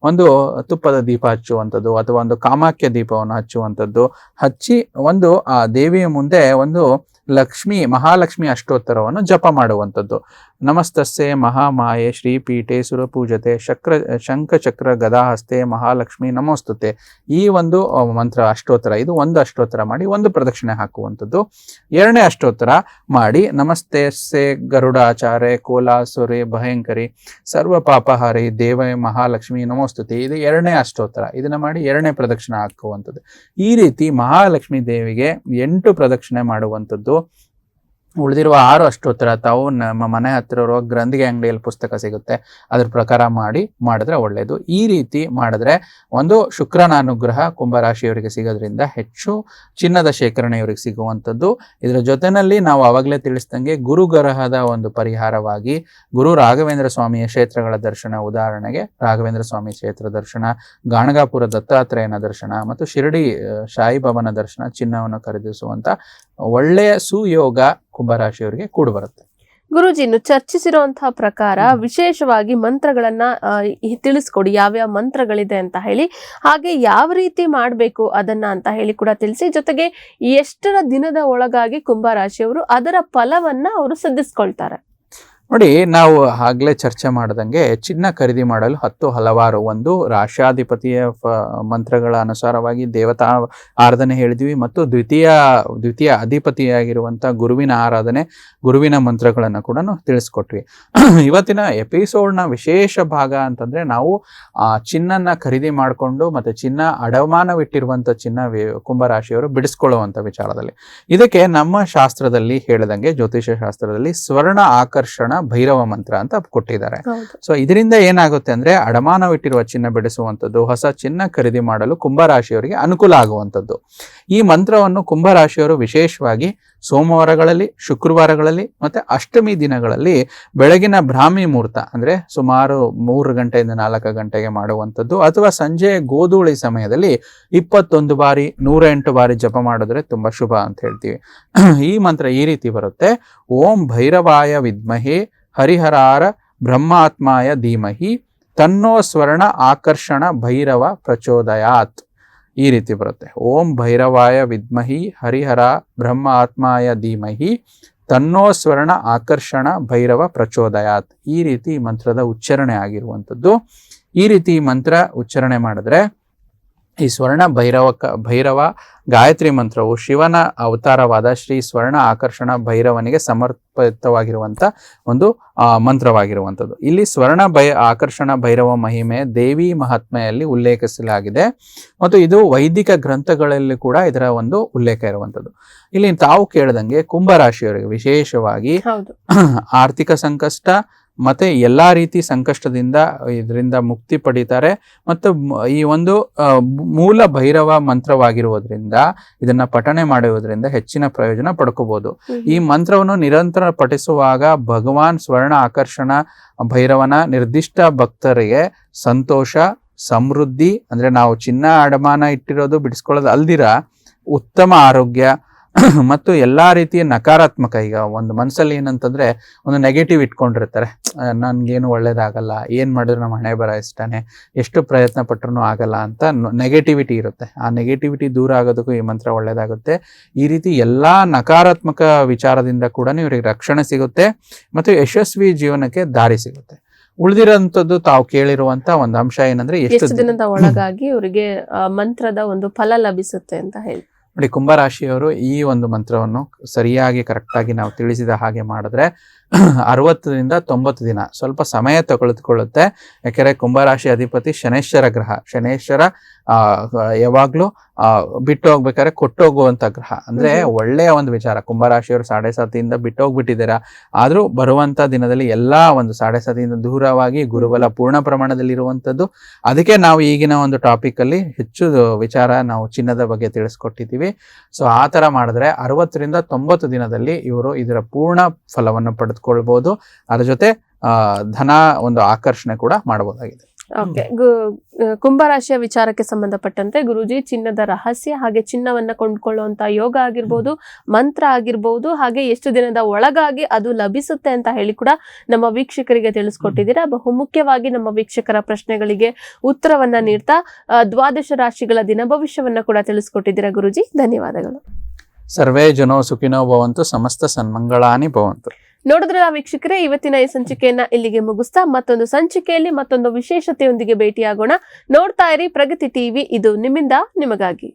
ಒಂದು ತುಪ್ಪದ ದೀಪ ಹಚ್ಚುವಂಥದ್ದು ಅಥವಾ ಒಂದು ಕಾಮಾಖ್ಯ ದೀಪವನ್ನು ಹಚ್ಚುವಂಥದ್ದು ಹಚ್ಚಿ ಒಂದು ಆ ದೇವಿಯ ಮುಂದೆ ಒಂದು ಲಕ್ಷ್ಮಿ ಮಹಾಲಕ್ಷ್ಮಿ ಅಷ್ಟೋತ್ತರವನ್ನು ಜಪ ಮಾಡುವಂಥದ್ದು. ನಮಸ್ತಸ್ಸೆ ಮಹಾಮಾಯೆ, ಶ್ರೀಪೀಠೆ ಸುರಪೂಜತೆ, ಶಕ್ರ, ಶಂಖಚಕ್ರ, ಗದಾಹಸ್ತೆ, ಮಹಾಲಕ್ಷ್ಮಿ, ನಮೋಸ್ತುತೆ. ಈ ಒಂದು ಮಂತ್ರ ಅಷ್ಟೋತ್ತರ, ಇದು ಒಂದು ಅಷ್ಟೋತ್ತರ ಮಾಡಿ, ಒಂದು ಪ್ರದಕ್ಷಿಣೆ ಹಾಕುವಂಥದ್ದು. ಎರಡನೇ ಅಷ್ಟೋತ್ತರ ಮಾಡಿ, ನಮಸ್ತೆ ಸೆ ಗರುಡಾಚಾರ್ಯ, ಕೋಲಾಸುರಿ, ಭಯಂಕರಿ, ಸರ್ವ ಪಾಪಹಾರಿ, ದೇವ ಮಹಾಲಕ್ಷ್ಮಿ, ನಮೋಸ್ತುತಿ. ಇದು ಎರಡನೇ ಅಷ್ಟೋತ್ತರ. ಇದನ್ನ ಮಾಡಿ ಎರಡನೇ ಪ್ರದಕ್ಷಿಣೆ ಹಾಕುವಂಥದ್ದು. ಈ ರೀತಿ ಮಹಾಲಕ್ಷ್ಮಿ ದೇವಿಗೆ ಎಂಟು ಪ್ರದಕ್ಷಿಣೆ ಮಾಡುವಂಥದ್ದು. ಉಳಿದಿರುವ ಆರು ಅಷ್ಟೋತ್ತರ ತಾವು ನಮ್ಮ ಮನೆ ಹತ್ತಿರ ಇರುವ ಗ್ರಂಥಿಗೆ ಅಂಗಡಿಯಲ್ಲಿ ಪುಸ್ತಕ ಸಿಗುತ್ತೆ. ಅದ್ರ ಪ್ರಕಾರ ಮಾಡಿ, ಮಾಡಿದ್ರೆ ಒಳ್ಳೆಯದು ಈ ರೀತಿ ಮಾಡಿದ್ರೆ ಒಂದು ಶುಕ್ರನ ಅನುಗ್ರಹ ಕುಂಭರಾಶಿಯವರಿಗೆ ಸಿಗೋದ್ರಿಂದ ಹೆಚ್ಚು ಚಿನ್ನದ ಶೇಖರಣೆ ಇವರಿಗೆ ಸಿಗುವಂಥದ್ದು. ಇದರ ಜೊತೆಯಲ್ಲಿ ನಾವು ಆವಾಗಲೇ ತಿಳಿಸ್ದಂಗೆ ಗುರು ಗ್ರಹದ ಒಂದು ಪರಿಹಾರವಾಗಿ ಗುರು ರಾಘವೇಂದ್ರ ಸ್ವಾಮಿಯ ಕ್ಷೇತ್ರಗಳ ದರ್ಶನ ಉದಾಹರಣೆಗೆ ರಾಘವೇಂದ್ರ ಸ್ವಾಮಿ ಕ್ಷೇತ್ರ ದರ್ಶನ, ಗಾಣಗಾಪುರ ದತ್ತಾತ್ರೇಯನ ದರ್ಶನ ಮತ್ತು ಶಿರಡಿ ಭವನ ದರ್ಶನ ಚಿನ್ನವನ್ನು ಖರೀದಿಸುವಂತ ಒಳ್ಳೆಯ ಸುಯೋಗ ಕುಂಭರಾಶಿಯವರಿಗೆ ಕೂಡು ಬರುತ್ತೆ. ಗುರುಜಿ ಇನ್ನು ಚರ್ಚಿಸಿರುವಂತಹ ಪ್ರಕಾರ ವಿಶೇಷವಾಗಿ ಮಂತ್ರಗಳನ್ನ ತಿಳಿಸ್ಕೊಡಿ ಯಾವ್ಯಾವ ಮಂತ್ರಗಳಿದೆ ಅಂತ ಹೇಳಿ ಹಾಗೆ ಯಾವ ರೀತಿ ಮಾಡಬೇಕು ಅದನ್ನ ಅಂತ ಹೇಳಿ ಕೂಡ ತಿಳಿಸಿ ಜೊತೆಗೆ ಎಷ್ಟರ ದಿನದ ಒಳಗಾಗಿ ಕುಂಭರಾಶಿಯವರು ಅದರ ಫಲವನ್ನ ಅವರು ಸಿದ್ಧಿಸ್ಕೊಳ್ತಾರೆ. ನೋಡಿ, ನಾವು ಆಗ್ಲೇ ಚರ್ಚೆ ಮಾಡ್ದಂಗೆ ಚಿನ್ನ ಖರೀದಿ ಮಾಡಲು ಹತ್ತು ಹಲವಾರು ಒಂದು ರಾಷ್ಟ್ರಾಧಿಪತಿಯ ಮಂತ್ರಗಳ ಅನುಸಾರವಾಗಿ ದೇವತಾ ಆರಾಧನೆ ಹೇಳಿದ್ವಿ ಮತ್ತು ದ್ವಿತೀಯ ದ್ವಿತೀಯ ಅಧಿಪತಿಯಾಗಿರುವಂಥ ಗುರುವಿನ ಆರಾಧನೆ, ಗುರುವಿನ ಮಂತ್ರಗಳನ್ನು ಕೂಡ ತಿಳಿಸ್ಕೊಟ್ವಿ. <clears throat> ಇವತ್ತಿನ ಎಪಿಸೋಡ್ನ ವಿಶೇಷ ಭಾಗ ಅಂತಂದ್ರೆ ನಾವು ಚಿನ್ನನ ಖರೀದಿ ಮಾಡಿಕೊಂಡು ಮತ್ತೆ ಚಿನ್ನ ಅಡಮಾನವಿಟ್ಟಿರುವಂಥ ಚಿನ್ನ ಕುಂಭರಾಶಿಯವರು ಬಿಡಿಸ್ಕೊಳ್ಳುವಂಥ ವಿಚಾರದಲ್ಲಿ. ಇದಕ್ಕೆ ನಮ್ಮ ಶಾಸ್ತ್ರದಲ್ಲಿ ಹೇಳಿದಂಗೆ ಜ್ಯೋತಿಷ್ಯ ಶಾಸ್ತ್ರದಲ್ಲಿ ಸ್ವರ್ಣ ಆಕರ್ಷಣ ಭೈರವ ಮಂತ್ರ ಅಂತ ಕೊಟ್ಟಿದ್ದಾರೆ. ಸೊ ಇದರಿಂದ ಏನಾಗುತ್ತೆ ಅಂದ್ರೆ ಅಡಮಾನವಿಟ್ಟಿರುವ ಚಿನ್ನ ಬಿಡಿಸುವಂಥದ್ದು ಹೊಸ ಚಿನ್ನ ಖರೀದಿ ಮಾಡಲು ಕುಂಭರಾಶಿಯವರಿಗೆ ಅನುಕೂಲ ಆಗುವಂಥದ್ದು. ಈ ಮಂತ್ರವನ್ನು ಕುಂಭರಾಶಿಯವರು ವಿಶೇಷವಾಗಿ ಸೋಮವಾರಗಳಲ್ಲಿ, ಶುಕ್ರವಾರಗಳಲ್ಲಿ ಮತ್ತೆ ಅಷ್ಟಮಿ ದಿನಗಳಲ್ಲಿ ಬೆಳಗಿನ ಬ್ರಾಹ್ಮಿ ಮುಹೂರ್ತ ಅಂದ್ರೆ ಸುಮಾರು ಮೂರು ಗಂಟೆಯಿಂದ ನಾಲ್ಕು ಗಂಟೆಗೆ ಮಾಡುವಂಥದ್ದು ಅಥವಾ ಸಂಜೆ ಗೋಧೂಳಿ ಸಮಯದಲ್ಲಿ ಇಪ್ಪತ್ತೊಂದು ಬಾರಿ ನೂರ ಎಂಟು ಬಾರಿ ಜಪ ಮಾಡಿದ್ರೆ ತುಂಬಾ ಶುಭ ಅಂತ ಹೇಳ್ತೀವಿ. ಈ ಮಂತ್ರ ಈ ರೀತಿ ಬರುತ್ತೆ. ಓಂ ಭೈರವಾಯ ವಿದ್ಮಹಿ ಹರಿಹರಾರ ಬ್ರಹ್ಮಾತ್ಮಾಯ ಧೀಮಹಿ ತನ್ನೋ ಸ್ವರ್ಣ ಆಕರ್ಷಣ ಭೈರವ ಪ್ರಚೋದಯಾತ್. ಈ ರೀತಿ ಬರುತ್ತೆ. ಓಂ ಭೈರವಾಯ ವಿದ್ಮಹಿ ಹರಿಹರ ಬ್ರಹ್ಮ ಆತ್ಮಾಯ ಧೀಮಹಿ ತನ್ನೋ ಸ್ವರ್ಣ ಆಕರ್ಷಣ ಭೈರವ ಪ್ರಚೋದಯಾತ್. ಈ ರೀತಿ ಮಂತ್ರದ ಉಚ್ಚಾರಣೆ ಆಗಿರುವಂಥದ್ದು. ಈ ರೀತಿ ಮಂತ್ರ ಉಚ್ಚಾರಣೆ ಮಾಡಿದ್ರೆ ಈ ಸ್ವರ್ಣ ಭೈರವಕ ಭೈರವ ಗಾಯತ್ರಿ ಮಂತ್ರವು ಶಿವನ ಅವತಾರವಾದ ಶ್ರೀ ಸ್ವರ್ಣ ಆಕರ್ಷಣ ಭೈರವನಿಗೆ ಸಮರ್ಪಿತವಾಗಿರುವಂತ ಒಂದು ಮಂತ್ರವಾಗಿರುವಂಥದ್ದು. ಇಲ್ಲಿ ಸ್ವರ್ಣ ಭೈ ಆಕರ್ಷಣ ಭೈರವ ಮಹಿಮೆ ದೇವಿ ಮಹಾತ್ಮೆಯಲ್ಲಿ ಉಲ್ಲೇಖಿಸಲಾಗಿದೆ. ಮತ್ತು ಇದು ವೈದಿಕ ಗ್ರಂಥಗಳಲ್ಲಿ ಕೂಡ ಇದರ ಒಂದು ಉಲ್ಲೇಖ ಇರುವಂಥದ್ದು. ಇಲ್ಲಿ ತಾವು ಕೇಳ್ದಂಗೆ ಕುಂಭರಾಶಿಯವರಿಗೆ ವಿಶೇಷವಾಗಿ <clears throat> ಆರ್ಥಿಕ ಸಂಕಷ್ಟ ಮತ್ತೆ ಎಲ್ಲಾ ರೀತಿ ಸಂಕಷ್ಟದಿಂದ ಇದರಿಂದ ಮುಕ್ತಿ ಪಡಿತಾರೆ. ಮತ್ತು ಈ ಒಂದು ಮೂಲ ಭೈರವ ಮಂತ್ರವಾಗಿರುವುದರಿಂದ ಇದನ್ನ ಪಠಣೆ ಮಾಡುವುದರಿಂದ ಹೆಚ್ಚಿನ ಪ್ರಯೋಜನ ಪಡ್ಕೋಬಹುದು ಈ ಮಂತ್ರವನ್ನು ನಿರಂತರ ಪಠಿಸುವಾಗ ಭಗವಾನ್ ಸ್ವರ್ಣ ಆಕರ್ಷಣ ಭೈರವನ ನಿರ್ದಿಷ್ಟ ಭಕ್ತರಿಗೆ ಸಂತೋಷ ಸಮೃದ್ಧಿ ಅಂದ್ರೆ ನಾವು ಚಿನ್ನ ಅಡಮಾನ ಇಟ್ಟಿರೋದು ಬಿಡಿಸ್ಕೊಳ್ಳೋದು ಅಲ್ದಿರ ಉತ್ತಮ ಆರೋಗ್ಯ <coughs> ಮತ್ತು ಎಲ್ಲಾ ರೀತಿಯ ನಕಾರಾತ್ಮಕ ಈಗ ಒಂದು ಮನಸ್ಸಲ್ಲಿ ಏನಂತಂದ್ರೆ ಒಂದು ನೆಗೆಟಿವ್ ಇಟ್ಕೊಂಡಿರ್ತಾರೆ. ನನ್ಗೇನು ಒಳ್ಳೇದಾಗಲ್ಲ ಏನ್ ಮಾಡಿದ್ರು ನಮ್ಮ ಹಣೆ ಬರ ಇಷ್ಟಾನೆ ಎಷ್ಟು ಪ್ರಯತ್ನ ಪಟ್ರು ಆಗಲ್ಲ ಅಂತ ನೆಗೆಟಿವಿಟಿ ಇರುತ್ತೆ. ಆ ನೆಗೆಟಿವಿಟಿ ದೂರ ಆಗೋದಕ್ಕೂ ಈ ಮಂತ್ರ ಒಳ್ಳೇದಾಗುತ್ತೆ. ಈ ರೀತಿ ಎಲ್ಲಾ ನಕಾರಾತ್ಮಕ ವಿಚಾರದಿಂದ ಕೂಡ ಇವರಿಗೆ ರಕ್ಷಣೆ ಸಿಗುತ್ತೆ ಮತ್ತು ಯಶಸ್ವಿ ಜೀವನಕ್ಕೆ ದಾರಿ ಸಿಗುತ್ತೆ. ಉಳಿದಿರೋಂಥದ್ದು ತಾವು ಕೇಳಿರುವಂತ ಒಂದು ಅಂಶ ಏನಂದ್ರೆ ಎಷ್ಟು ದಿನದ ಒಳಗಾಗಿ ಅವರಿಗೆ ಮಂತ್ರದ ಒಂದು ಫಲ ಲಭಿಸುತ್ತೆ ಅಂತ ಹೇಳಿ ನೋಡಿ, ಕುಂಭರಾಶಿಯವರು ಈ ಒಂದು ಮಂತ್ರವನ್ನು ಸರಿಯಾಗಿ, ಕರೆಕ್ಟಾಗಿ ನಾವು ತಿಳಿಸಿದ ಹಾಗೆ ಮಾಡಿದ್ರೆ <clears throat> ಅರವತ್ತರಿಂದ ತೊಂಬತ್ತು ದಿನ ಸ್ವಲ್ಪ ಸಮಯ ತಗೊಳ್ಕೊಳ್ಳುತ್ತೆ ಯಾಕೆಂದರೆ ಕುಂಭರಾಶಿ ಅಧಿಪತಿ ಶನೇಶ್ವರ ಗ್ರಹ. ಶನೇಶ್ವರ ಯಾವಾಗ್ಲೂ ಆ ಬಿಟ್ಟು ಹೋಗ್ಬೇಕಾದ್ರೆ ಕೊಟ್ಟೋಗುವಂತ ಗ್ರಹ. ಅಂದ್ರೆ ಒಳ್ಳೆಯ ಒಂದು ವಿಚಾರ. ಕುಂಭರಾಶಿಯವರು ಸಾಡೆ ಸಾತಿಯಿಂದ ಬಿಟ್ಟು ಹೋಗ್ಬಿಟ್ಟಿದ್ದೀರಾ ಆದ್ರೂ ಬರುವಂತ ದಿನದಲ್ಲಿ ಎಲ್ಲಾ ಒಂದು ಸಾಡೆ ಸಾತಿಯಿಂದ ದೂರವಾಗಿ ಗುರುಬಲ ಪೂರ್ಣ ಪ್ರಮಾಣದಲ್ಲಿ ಇರುವಂತದ್ದು ಅದಕ್ಕೆ ನಾವು ಈಗಿನ ಒಂದು ಟಾಪಿಕ್ ಅಲ್ಲಿ ಹೆಚ್ಚು ವಿಚಾರ ನಾವು ಚಿನ್ನದ ಬಗ್ಗೆ ತಿಳಿಸ್ಕೊಟ್ಟಿದ್ದೀವಿ. ಸೊ ಆ ತರ ಮಾಡಿದ್ರೆ ಅರವತ್ತರಿಂದ ತೊಂಬತ್ತು ದಿನದಲ್ಲಿ ಇವರು ಇದರ ಪೂರ್ಣ ಫಲವನ್ನು ಪಡೆದುಕೊಳ್ಬಹುದು ಅದ್ರ ಜೊತೆ ಧನ ಒಂದು ಆಕರ್ಷಣೆ ಕೂಡ ಮಾಡಬಹುದಾಗಿದೆ ಓಕೆ ಕುಂಭರಾಶಿಯ ವಿಚಾರಕ್ಕೆ ಸಂಬಂಧಪಟ್ಟಂತೆ ಗುರುಜಿ ಚಿನ್ನದ ರಹಸ್ಯ ಹಾಗೆ ಚಿನ್ನವನ್ನ ಕೊಂಡ್ಕೊಳ್ಳುವಂತ ಯೋಗ ಆಗಿರ್ಬೋದು ಮಂತ್ರ ಆಗಿರ್ಬೋದು ಹಾಗೆ ಎಷ್ಟು ದಿನದ ಒಳಗಾಗಿ ಅದು ಲಭಿಸುತ್ತೆ ಅಂತ ಹೇಳಿ ಕೂಡ ನಮ್ಮ ವೀಕ್ಷಕರಿಗೆ ತಿಳಿಸ್ಕೊಟ್ಟಿದ್ದೀರಾ. ಬಹುಮುಖ್ಯವಾಗಿ ನಮ್ಮ ವೀಕ್ಷಕರ ಪ್ರಶ್ನೆಗಳಿಗೆ ಉತ್ತರವನ್ನ ನೀಡ್ತಾ ದ್ವಾದಶ ರಾಶಿಗಳ ದಿನ ಭವಿಷ್ಯವನ್ನ ಕೂಡ ತಿಳಿಸ್ಕೊಟ್ಟಿದ್ದೀರಾ ಗುರುಜಿ. ಧನ್ಯವಾದಗಳು. ಸರ್ವೇ ಜನೋ ಸುಖಿನೋ ಭವಂತು ಸಮಸ್ತ ಸನ್ಮಂಗಳಾನಿ ಭವಂತು. ನೋಡಿದ್ರಲ್ಲ ವೀಕ್ಷಕರೇ, ಇವತ್ತಿನ ಈ ಸಂಚಿಕೆಯನ್ನ ಇಲ್ಲಿಗೆ ಮುಗಿಸ್ತಾ ಮತ್ತೊಂದು ಸಂಚಿಕೆಯಲ್ಲಿ ಮತ್ತೊಂದು ವಿಶೇಷತೆಯೊಂದಿಗೆ ಭೇಟಿಯಾಗೋಣ ನೋಡ್ತಾ ಇರಿ ಪ್ರಗತಿ ಟಿವಿ, ಇದು ನಿಮ್ಮಿಂದ ನಿಮಗಾಗಿ.